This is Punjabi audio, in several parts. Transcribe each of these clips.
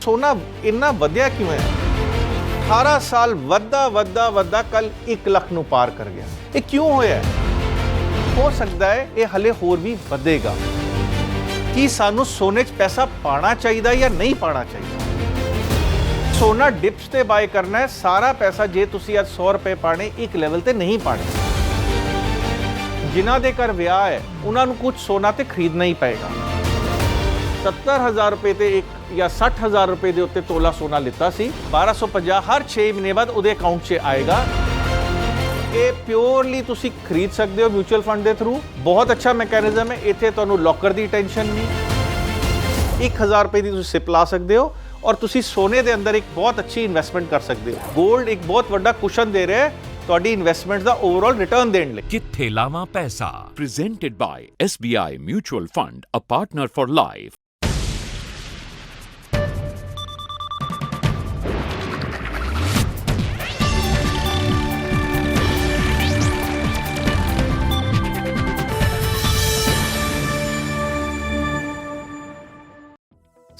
ਸੋਨਾ ਇੰਨਾ ਵਧਿਆ ਕਿਉਂ ਹੈ? 18 ਸਾਲ ਵੱਧਦਾ ਵੱਧਦਾ ਵੱਧਦਾ ਕੱਲ 1 ਲੱਖ ਨੂੰ ਪਾਰ ਕਰ ਗਿਆ। ਇਹ ਕਿਉਂ ਹੋਇਆ ਹੋ? ਸਕਦਾ ਹੈ ਇਹ ਹਲੇ ਹੋਰ ਵੀ ਵਧੇਗਾ। ਕੀ ਸਾਨੂੰ ਸੋਨੇ 'ਚ ਪੈਸਾ ਪਾਣਾ ਚਾਹੀਦਾ ਜਾਂ ਨਹੀਂ ਪਾਣਾ ਚਾਹੀਦਾ? ਸੋਨਾ ਡਿਪਸ ਤੇ ਬਾਏ ਕਰਨਾ ਹੈ, ਸਾਰਾ ਪੈਸਾ ਜੇ ਤੁਸੀਂ ਅੱਜ 100 ਰੁਪਏ ਪਾਣੇ ਇੱਕ ਲੈਵਲ ਤੇ ਨਹੀਂ ਪਾਣੇ ਜਿਨ੍ਹਾਂ ਦੇ ਘਰ ਵਿਆਹ ਹੈ, ਉਹਨਾਂ ਨੂੰ ਕੁਝ ਸੋਨਾ ਤੇ ਖਰੀਦਣਾ ਹੀ ਪਏਗਾ। 70000 ਰੁਪਏ ਤੇ ਇੱਕ ਜਾਂ 60000 ਰੁਪਏ ਦੇ ਉੱਤੇ ਤੋਲਾ ਸੋਨਾ ਲਿੱਤਾ ਸੀ। 1250 ਹਰ 6 ਮਹੀਨੇ ਬਾਅਦ ਉਹਦੇ ਅਕਾਊਂਟ 'ਚ ਆਏਗਾ। ਇਹ ਪਿਓਰਲੀ ਤੁਸੀਂ ਖਰੀਦ ਸਕਦੇ ਹੋ ਮਿਊਚੁਅਲ ਫੰਡ ਦੇ ਥਰੂ ਬਹੁਤ ਅੱਛਾ ਮੈਕੈਨਿਜ਼ਮ ਹੈ। ਇੱਥੇ ਤੁਹਾਨੂੰ ਲੋਕਰ ਦੀ ਟੈਨਸ਼ਨ ਨਹੀਂ। 1000 ਰੁਪਏ ਦੀ ਤੁਸੀਂ ਸਿਪ ਲਾ ਸਕਦੇ ਹੋ ਔਰ ਤੁਸੀਂ ਸੋਨੇ ਦੇ ਅੰਦਰ ਇੱਕ ਬਹੁਤ ਅੱਛੀ ਇਨਵੈਸਟਮੈਂਟ ਕਰ ਸਕਦੇ ਹੋ। 골ਡ ਇੱਕ ਬਹੁਤ ਵੱਡਾ ਕੁਸ਼ਨ ਦੇ ਰਿਹਾ ਹੈ ਤੁਹਾਡੀ ਇਨਵੈਸਟਮੈਂਟ ਦਾ ਓਵਰਆਲ ਰਿਟਰਨ ਦੇਣ ਲਈ। ਕਿੱਥੇ ਲਾਵਾਂ ਪੈਸਾ, presented by SBI Mutual Fund, a partner for life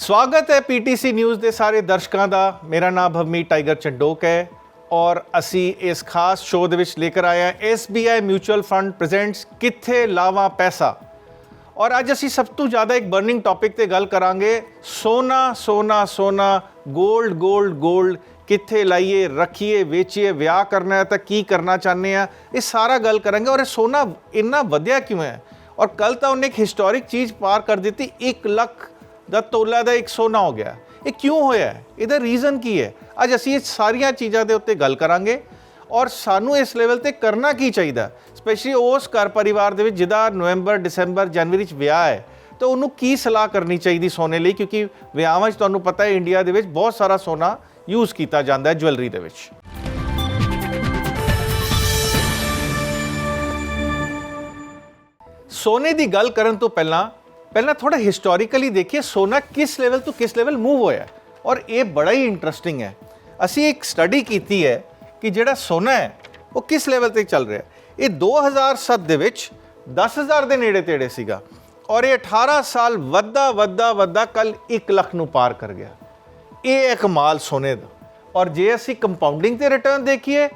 ਸਵਾਗਤ ਹੈ ਪੀਟੀਸੀ ਨਿਊਜ਼ ਦੇ ਸਾਰੇ ਦਰਸ਼ਕਾਂ ਦਾ। ਮੇਰਾ ਨਾਮ ਭਵਮੀ ਟਾਈਗਰ ਚੰਡੋਕ ਹੈ ਔਰ ਅਸੀਂ ਇਸ ਖਾਸ ਸ਼ੋਅ ਦੇ ਵਿੱਚ ਲੈ ਕੇ ਆਏ ਹਾਂ। SBI ਮਿਊਚੁਅਲ ਫੰਡ ਪ੍ਰੈਜ਼ੈਂਟਸ ਕਿੱਥੇ ਲਾਵਾਂ ਪੈਸਾ। ਔਰ ਅੱਜ ਅਸੀਂ ਸਭ ਤੋਂ ਜ਼ਿਆਦਾ ਇੱਕ ਬਰਨਿੰਗ ਟੌਪਿਕ ਤੇ ਗੱਲ ਕਰਾਂਗੇ। ਸੋਨਾ ਸੋਨਾ ਸੋਨਾ 골ਡ 골ਡ 골ਡ ਕਿੱਥੇ ਲਾਈਏ, ਰੱਖੀਏ, ਵੇਚੀਏ, ਵਿਆਹ ਕਰਨਾ ਹੈ ਤਾਂ ਕੀ ਕਰਨਾ ਚਾਹੁੰਦੇ ਆ ਇਹ ਸਾਰਾ ਗੱਲ ਕਰਾਂਗੇ। ਔਰ ਇਹ ਸੋਨਾ ਇੰਨਾ ਵਧਿਆ ਕਿਉਂ ਹੈ? ਔਰ ਕੱਲ ਤਾਂ ਉਹਨੇ ਇੱਕ ਹਿਸਟੋਰਿਕ ਚੀਜ਼ ਪਾਰ ਕਰ ਦਿੱਤੀ 1 ਲੱਖ ਦਾ ਤੋਲਾ ਦਾ ਇੱਕ ਸੋਨਾ ਹੋ ਗਿਆ। ਇਹ ਕਿਉਂ ਹੋਇਆ ਇਹਦਾ ਰੀਜ਼ਨ ਕੀ ਹੈ? ਅੱਜ ਅਸੀਂ ਇਹ ਸਾਰੀਆਂ ਚੀਜ਼ਾਂ ਦੇ ਉੱਤੇ ਗੱਲ ਕਰਾਂਗੇ ਔਰ ਸਾਨੂੰ ਇਸ ਲੈਵਲ ਤੇ ਕਰਨਾ ਕੀ ਚਾਹੀਦਾ? ਸਪੈਸ਼ਲੀ ਉਸ ਘਰ ਪਰਿਵਾਰ ਦੇ ਵਿੱਚ ਜਿਹਦਾ ਨਵੰਬਰ ਦਸੰਬਰ ਜਨਵਰੀ ਚ ਵਿਆਹ ਹੈ, ਤਾਂ ਉਹਨੂੰ ਕੀ ਸਲਾਹ ਕਰਨੀ ਚਾਹੀਦੀ ਸੋਨੇ ਲਈ? ਕਿਉਂਕਿ ਵਿਆਹਾਂ 'ਚ ਤੁਹਾਨੂੰ ਪਤਾ ਹੈ ਇੰਡੀਆ ਦੇ ਵਿੱਚ ਬਹੁਤ ਸਾਰਾ ਸੋਨਾ ਯੂਜ਼ ਕੀਤਾ ਜਾਂਦਾ ਹੈ ਜੁਐਲਰੀ ਦੇ ਵਿੱਚ। ਸੋਨੇ ਦੀ ਗੱਲ ਕਰਨ ਤੋਂ ਪਹਿਲਾਂ ਪਹਿਲਾਂ ਥੋੜਾ ਹਿਸਟੋਰੀਕਲੀ ਦੇਖੀਏ, ਸੋਨਾ ਕਿਸ ਲੈਵਲ ਤੋਂ ਕਿਸ ਲੈਵਲ ਮੂਵ ਹੋਇਆ ਔਰ ਇਹ ਬੜਾ ਹੀ ਇੰਟਰਸਟਿੰਗ ਹੈ। ਅਸੀਂ ਇੱਕ ਸਟੱਡੀ ਕੀਤੀ ਹੈ ਕਿ ਜਿਹੜਾ ਸੋਨਾ ਹੈ, ਉਹ ਕਿਸ ਲੈਵਲ ਤੇ ਚੱਲ ਰਿਹਾ ਹੈ। ਇਹ 2007 ਦੇ ਵਿੱਚ 10000 ਦੇ ਨੇੜੇ ਤੇੜੇ ਸੀਗਾ ਔਰ ਇਹ 18 ਸਾਲ ਵੱਧਦਾ ਵੱਧਦਾ ਵੱਧਦਾ ਕੱਲ 1 ਲੱਖ ਨੂੰ ਪਾਰ ਕਰ ਗਿਆ। ਇਹ ਇੱਕ ਮਾਲ ਸੋਨੇ ਦਾ। ਔਰ ਜੇ ਅਸੀਂ ਕੰਪਾਊਂਡਿੰਗ ਤੇ ਰਿਟਰਨ ਦੇਖੀਏ,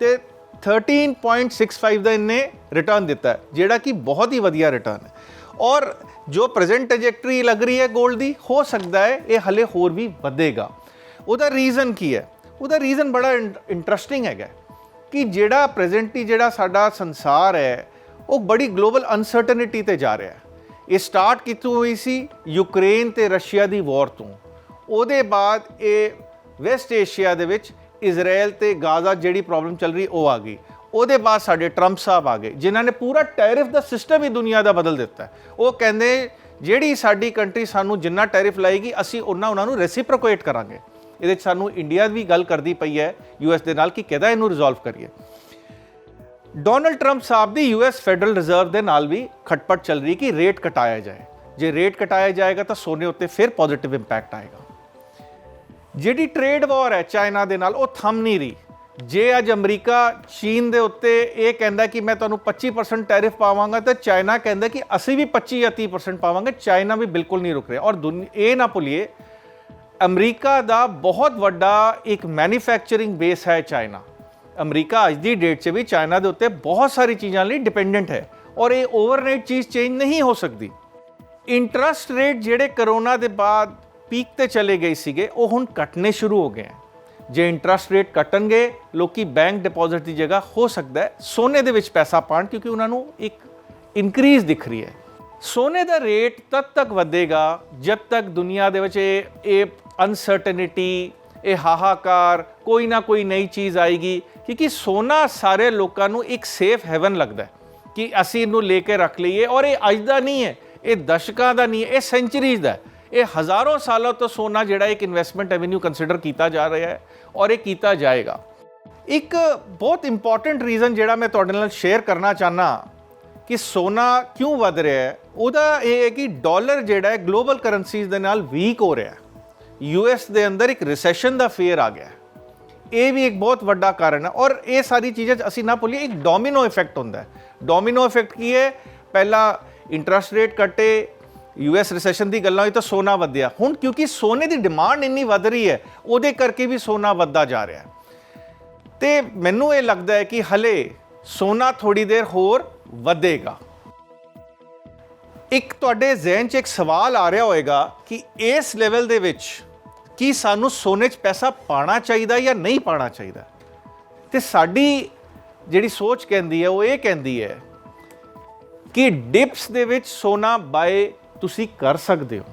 ਤੇ 13.65 ਦਾ ਇਹਨੇ ਰਿਟਰਨ ਦਿੱਤਾ ਜਿਹੜਾ ਕਿ ਬਹੁਤ ਹੀ ਵਧੀਆ ਰਿਟਰਨ ਹੈ। ਔਰ ਜੋ ਪ੍ਰੈਜ਼ੈਂਟ ਟ੍ਰੈਜੈਕਟਰੀ ਲੱਗ ਰਹੀ ਹੈ 골ਡ ਦੀ, ਹੋ ਸਕਦਾ ਹੈ ਇਹ ਹਲੇ ਹੋਰ ਵੀ ਵਧੇਗਾ। ਉਹਦਾ ਰੀਜ਼ਨ ਕੀ ਹੈ? ਉਹਦਾ ਰੀਜ਼ਨ ਬੜਾ ਇੰਟਰਸਟਿੰਗ ਹੈਗਾ ਕਿ ਜਿਹੜਾ ਪ੍ਰੈਜ਼ੈਂਟਲੀ ਜਿਹੜਾ ਸਾਡਾ ਸੰਸਾਰ ਹੈ, ਉਹ ਬੜੀ ਗਲੋਬਲ ਅਨਸਰਟਨਿਟੀ ਤੇ ਜਾ ਰਿਹਾ ਹੈ। ਇਹ ਸਟਾਰਟ ਕਿੱਥੋਂ ਹੋਈ ਸੀ? ਯੂਕਰੇਨ ਤੇ ਰਸ਼ੀਆ ਦੀ ਵਾਰ ਤੋਂ। ਉਹਦੇ ਬਾਅਦ ਇਹ ਵੈਸਟ ਏਸ਼ੀਆ ਦੇ ਵਿੱਚ ਇਜ਼ਰਾਈਲ ਤੇ ਗਾਜ਼ਾ ਜਿਹੜੀ ਪ੍ਰੋਬਲਮ ਚੱਲ ਰਹੀ, ਉਹ ਆ ਗਈ। ਉਹਦੇ ਬਾਅਦ ਸਾਡੇ ਟਰੰਪ ਸਾਹਿਬ ਆ ਗਏ, ਜਿਨ੍ਹਾਂ ਨੇ ਪੂਰਾ ਟੈਰਿਫ ਦਾ ਸਿਸਟਮ ਹੀ ਦੁਨੀਆ ਦਾ ਬਦਲ ਦਿੱਤਾ ਉਹ ਕਹਿੰਦੇ, ਜਿਹੜੀ ਸਾਡੀ ਕੰਟਰੀ ਸਾਨੂੰ ਜਿੰਨਾ ਟੈਰਿਫ ਲਾਏਗੀ, ਅਸੀਂ ਉਹਨਾਂ ਉਹਨਾਂ ਨੂੰ ਰੈਸਿਪਰੋਕੇਟ ਕਰਾਂਗੇ। ਇਹਦੇ ਵਿੱਚ ਸਾਨੂੰ ਇੰਡੀਆ ਵੀ ਗੱਲ ਕਰਦੀ ਪਈ ਹੈ ਯੂਐਸ ਦੇ ਨਾਲ ਕਿ ਕਿਹਦਾ ਇਹਨੂੰ ਰਿਜ਼ੋਲਵ ਕਰੀਏ। ਡੋਨਲਡ ਟਰੰਪ ਸਾਹਿਬ ਦੀ ਯੂਐਸ ਫੈਡਰਲ ਰਿਜ਼ਰਵ ਦੇ ਨਾਲ ਵੀ ਖਟਪਟ ਚੱਲ ਰਹੀ ਕਿ ਰੇਟ ਘਟਾਇਆ ਜਾਏ। ਜੇ ਰੇਟ ਘਟਾਇਆ ਜਾਏਗਾ ਤਾਂ ਸੋਨੇ ਉੱਤੇ ਫਿਰ ਪੋਜ਼ਿਟਿਵ ਇੰਪੈਕਟ ਆਏਗਾ। ਜਿਹੜੀ ਟ੍ਰੇਡ ਵਾਰ ਹੈ ਚਾਈਨਾ ਦੇ ਨਾਲ, ਉਹ ਥੰਮ ਨਹੀਂ ਰਹੀ। ਜੇ ਅੱਜ ਅਮਰੀਕਾ ਚੀਨ ਦੇ ਉੱਤੇ ਇਹ ਕਹਿੰਦਾ ਕਿ ਮੈਂ ਤੁਹਾਨੂੰ 25% ਟੈਰਿਫ ਪਾਵਾਂਗਾ, ਤਾਂ ਚਾਈਨਾ ਕਹਿੰਦਾ ਕਿ ਅਸੀਂ ਵੀ 25 ਜਾਂ 30% ਪਾਵਾਂਗੇ, ਚਾਈਨਾ ਵੀ ਬਿਲਕੁਲ ਨਹੀਂ ਰੁਕ ਰਿਹਾ। ਔਰ ਦੁਨੀ- ਇਹ ਨਾ ਭੁੱਲੀਏ, ਅਮਰੀਕਾ ਦਾ ਬਹੁਤ ਵੱਡਾ ਇੱਕ ਮੈਨੂਫੈਕਚਰਿੰਗ ਬੇਸ ਹੈ ਚਾਈਨਾ। ਅਮਰੀਕਾ ਅੱਜ ਦੀ ਡੇਟ 'ਚ ਵੀ ਚਾਈਨਾ ਦੇ ਉੱਤੇ ਬਹੁਤ ਸਾਰੀ ਚੀਜ਼ਾਂ ਲਈ ਡਿਪੈਂਡੈਂਟ ਹੈ। ਔਰ ਇਹ ਓਵਰਨਾਈਟ ਚੀਜ਼ ਚੇਂਜ ਨਹੀਂ ਹੋ ਸਕਦੀ। ਇੰਟਰਸਟ ਰੇਟ ਜਿਹੜੇ ਕਰੋਨਾ ਦੇ ਬਾਅਦ ਪੀਕ ਤੇ ਚਲੇ ਗਏ ਸੀਗੇ, ਉਹ ਹੁਣ ਘਟਨੇ ਸ਼ੁਰੂ ਹੋ ਗਏ ਹੈ। ਜੇ ਇੰਟਰਸਟ ਰੇਟ ਕੱਟਣਗੇ, ਲੋਕੀ ਬੈਂਕ ਡਿਪੋਜ਼ਿਟ ਦੀ ਜਗ੍ਹਾ ਹੋ ਸਕਦਾ ਹੈ, ਸੋਨੇ ਦੇ ਵਿੱਚ ਪੈਸਾ ਪਾਣ ਕਿਉਂਕਿ ਉਹਨਾਂ ਨੂੰ ਇੱਕ ਇਨਕਰੀਜ਼ ਦਿਖ ਰਹੀ ਹੈ। ਸੋਨੇ ਦਾ ਰੇਟ ਤਦ ਤੱਕ ਵਧੇਗਾ ਜਦ ਤੱਕ ਦੁਨੀਆ ਦੇ ਵਿੱਚ ਇਹ ਇਹ ਅਨਸਰਟਨਿਟੀ ਇਹ ਹਾਹਾਕਾਰ ਕੋਈ ਨਾ ਕੋਈ ਨਈ ਚੀਜ਼ ਆਏਗੀ, ਕਿਉਂਕਿ ਸੋਨਾ ਸਾਰੇ ਲੋਕਾਂ ਨੂੰ ਇੱਕ ਸੇਫ ਹੈਵਨ ਲੱਗਦਾ ਹੈ ਕਿ ਅਸੀਂ ਇਹਨੂੰ ਲੈ ਕੇ ਰੱਖ ਲਈਏ ਔਰ ਇਹ ਅੱਜ ਦਾ ਨਹੀਂ ਹੈ, ਇਹ ਦਸ਼ਕਾਂ ਦਾ ਨਹੀਂ ਹੈ, ਇਹ ਸੈਂਚਰੀਜ਼ ਦਾ ਹੈ। ਇਹ ਹਜ਼ਾਰਾਂ ਸਾਲਾਂ ਤੋਂ ਸੋਨਾ ਜਿਹੜਾ ਇੱਕ ਇਨਵੈਸਟਮੈਂਟ ਐਵੇਨਿਊ ਕੰਸੀਡਰ ਕੀਤਾ ਜਾ ਰਿਹਾ ਹੈ ਔਰ ਇਹ ਕੀਤਾ ਜਾਏਗਾ। ਇੱਕ ਬਹੁਤ ਇੰਪੋਰਟੈਂਟ ਰੀਜ਼ਨ ਜਿਹੜਾ ਮੈਂ ਤੁਹਾਡੇ ਨਾਲ ਸ਼ੇਅਰ ਕਰਨਾ ਚਾਹਨਾ ਕਿ ਸੋਨਾ ਕਿਉਂ ਵਧ ਰਿਹਾ ਹੈ, ਉਹਦਾ ਇਹ ਹੈ ਕਿ ਡਾਲਰ ਜਿਹੜਾ ਹੈ ਗਲੋਬਲ ਕਰੰਸੀਜ਼ ਦੇ ਨਾਲ ਵੀਕ ਹੋ ਰਿਹਾ ਹੈ। ਯੂਐਸ ਦੇ ਅੰਦਰ ਇੱਕ ਰਿਸੈਸ਼ਨ ਦਾ ਫੇਅਰ ਆ ਗਿਆ ਇਹ ਵੀ ਇੱਕ ਬਹੁਤ ਵੱਡਾ ਕਾਰਨ ਹੈ ਔਰ ਇਹ ਸਾਰੀ ਚੀਜ਼ਾਂ 'ਚ ਅਸੀਂ ਨਾ ਭੁੱਲੀਏ, ਇੱਕ ਡੋਮਿਨੋ ਇਫੈਕਟ ਹੁੰਦਾ ਹੈ। ਡੋਮਿਨੋ ਇਫੈਕਟ ਕੀ ਹੈ? ਪਹਿਲਾਂ ਇੰਟਰਸਟ ਰੇਟ ਘਟੇ ਯੂਐਸ ਰਿਸੈਸ਼ਨ ਦੀ ਗੱਲਾਂ ਹੋਈ ਤਾਂ ਸੋਨਾ ਵਧਿਆ। ਹੁਣ ਕਿਉਂਕਿ ਸੋਨੇ ਦੀ ਡਿਮਾਂਡ ਇੰਨੀ ਵੱਧ ਰਹੀ ਹੈ, ਉਹਦੇ ਕਰਕੇ ਵੀ ਸੋਨਾ ਵੱਧਦਾ ਜਾ ਰਿਹਾ ਹੈ। ਤੇ ਮੈਨੂੰ ਇਹ ਲੱਗਦਾ ਹੈ ਕਿ ਹਲੇ ਸੋਨਾ ਥੋੜੀ ਦੇਰ ਹੋਰ ਵਧੇਗਾ। ਇੱਕ ਤੁਹਾਡੇ ਜ਼ਿਹਨ 'ਚ ਇੱਕ ਸਵਾਲ ਆ ਰਿਹਾ ਹੋਵੇਗਾ ਕਿ ਇਸ ਲੈਵਲ ਦੇ ਵਿੱਚ ਕੀ ਸਾਨੂੰ ਸੋਨੇ 'ਚ ਪੈਸਾ ਪਾਣਾ ਚਾਹੀਦਾ ਜਾਂ ਨਹੀਂ ਪਾਣਾ ਚਾਹੀਦਾ? ਤੇ ਸਾਡੀ ਜਿਹੜੀ ਸੋਚ ਕਹਿੰਦੀ ਹੈ, ਉਹ ਇਹ ਕਹਿੰਦੀ ਹੈ ਕਿ ਡਿਪਸ ਦੇ ਵਿੱਚ ਸੋਨਾ ਬਾਏ ਤੁਸੀਂ ਕਰ ਸਕਦੇ ਹੋ।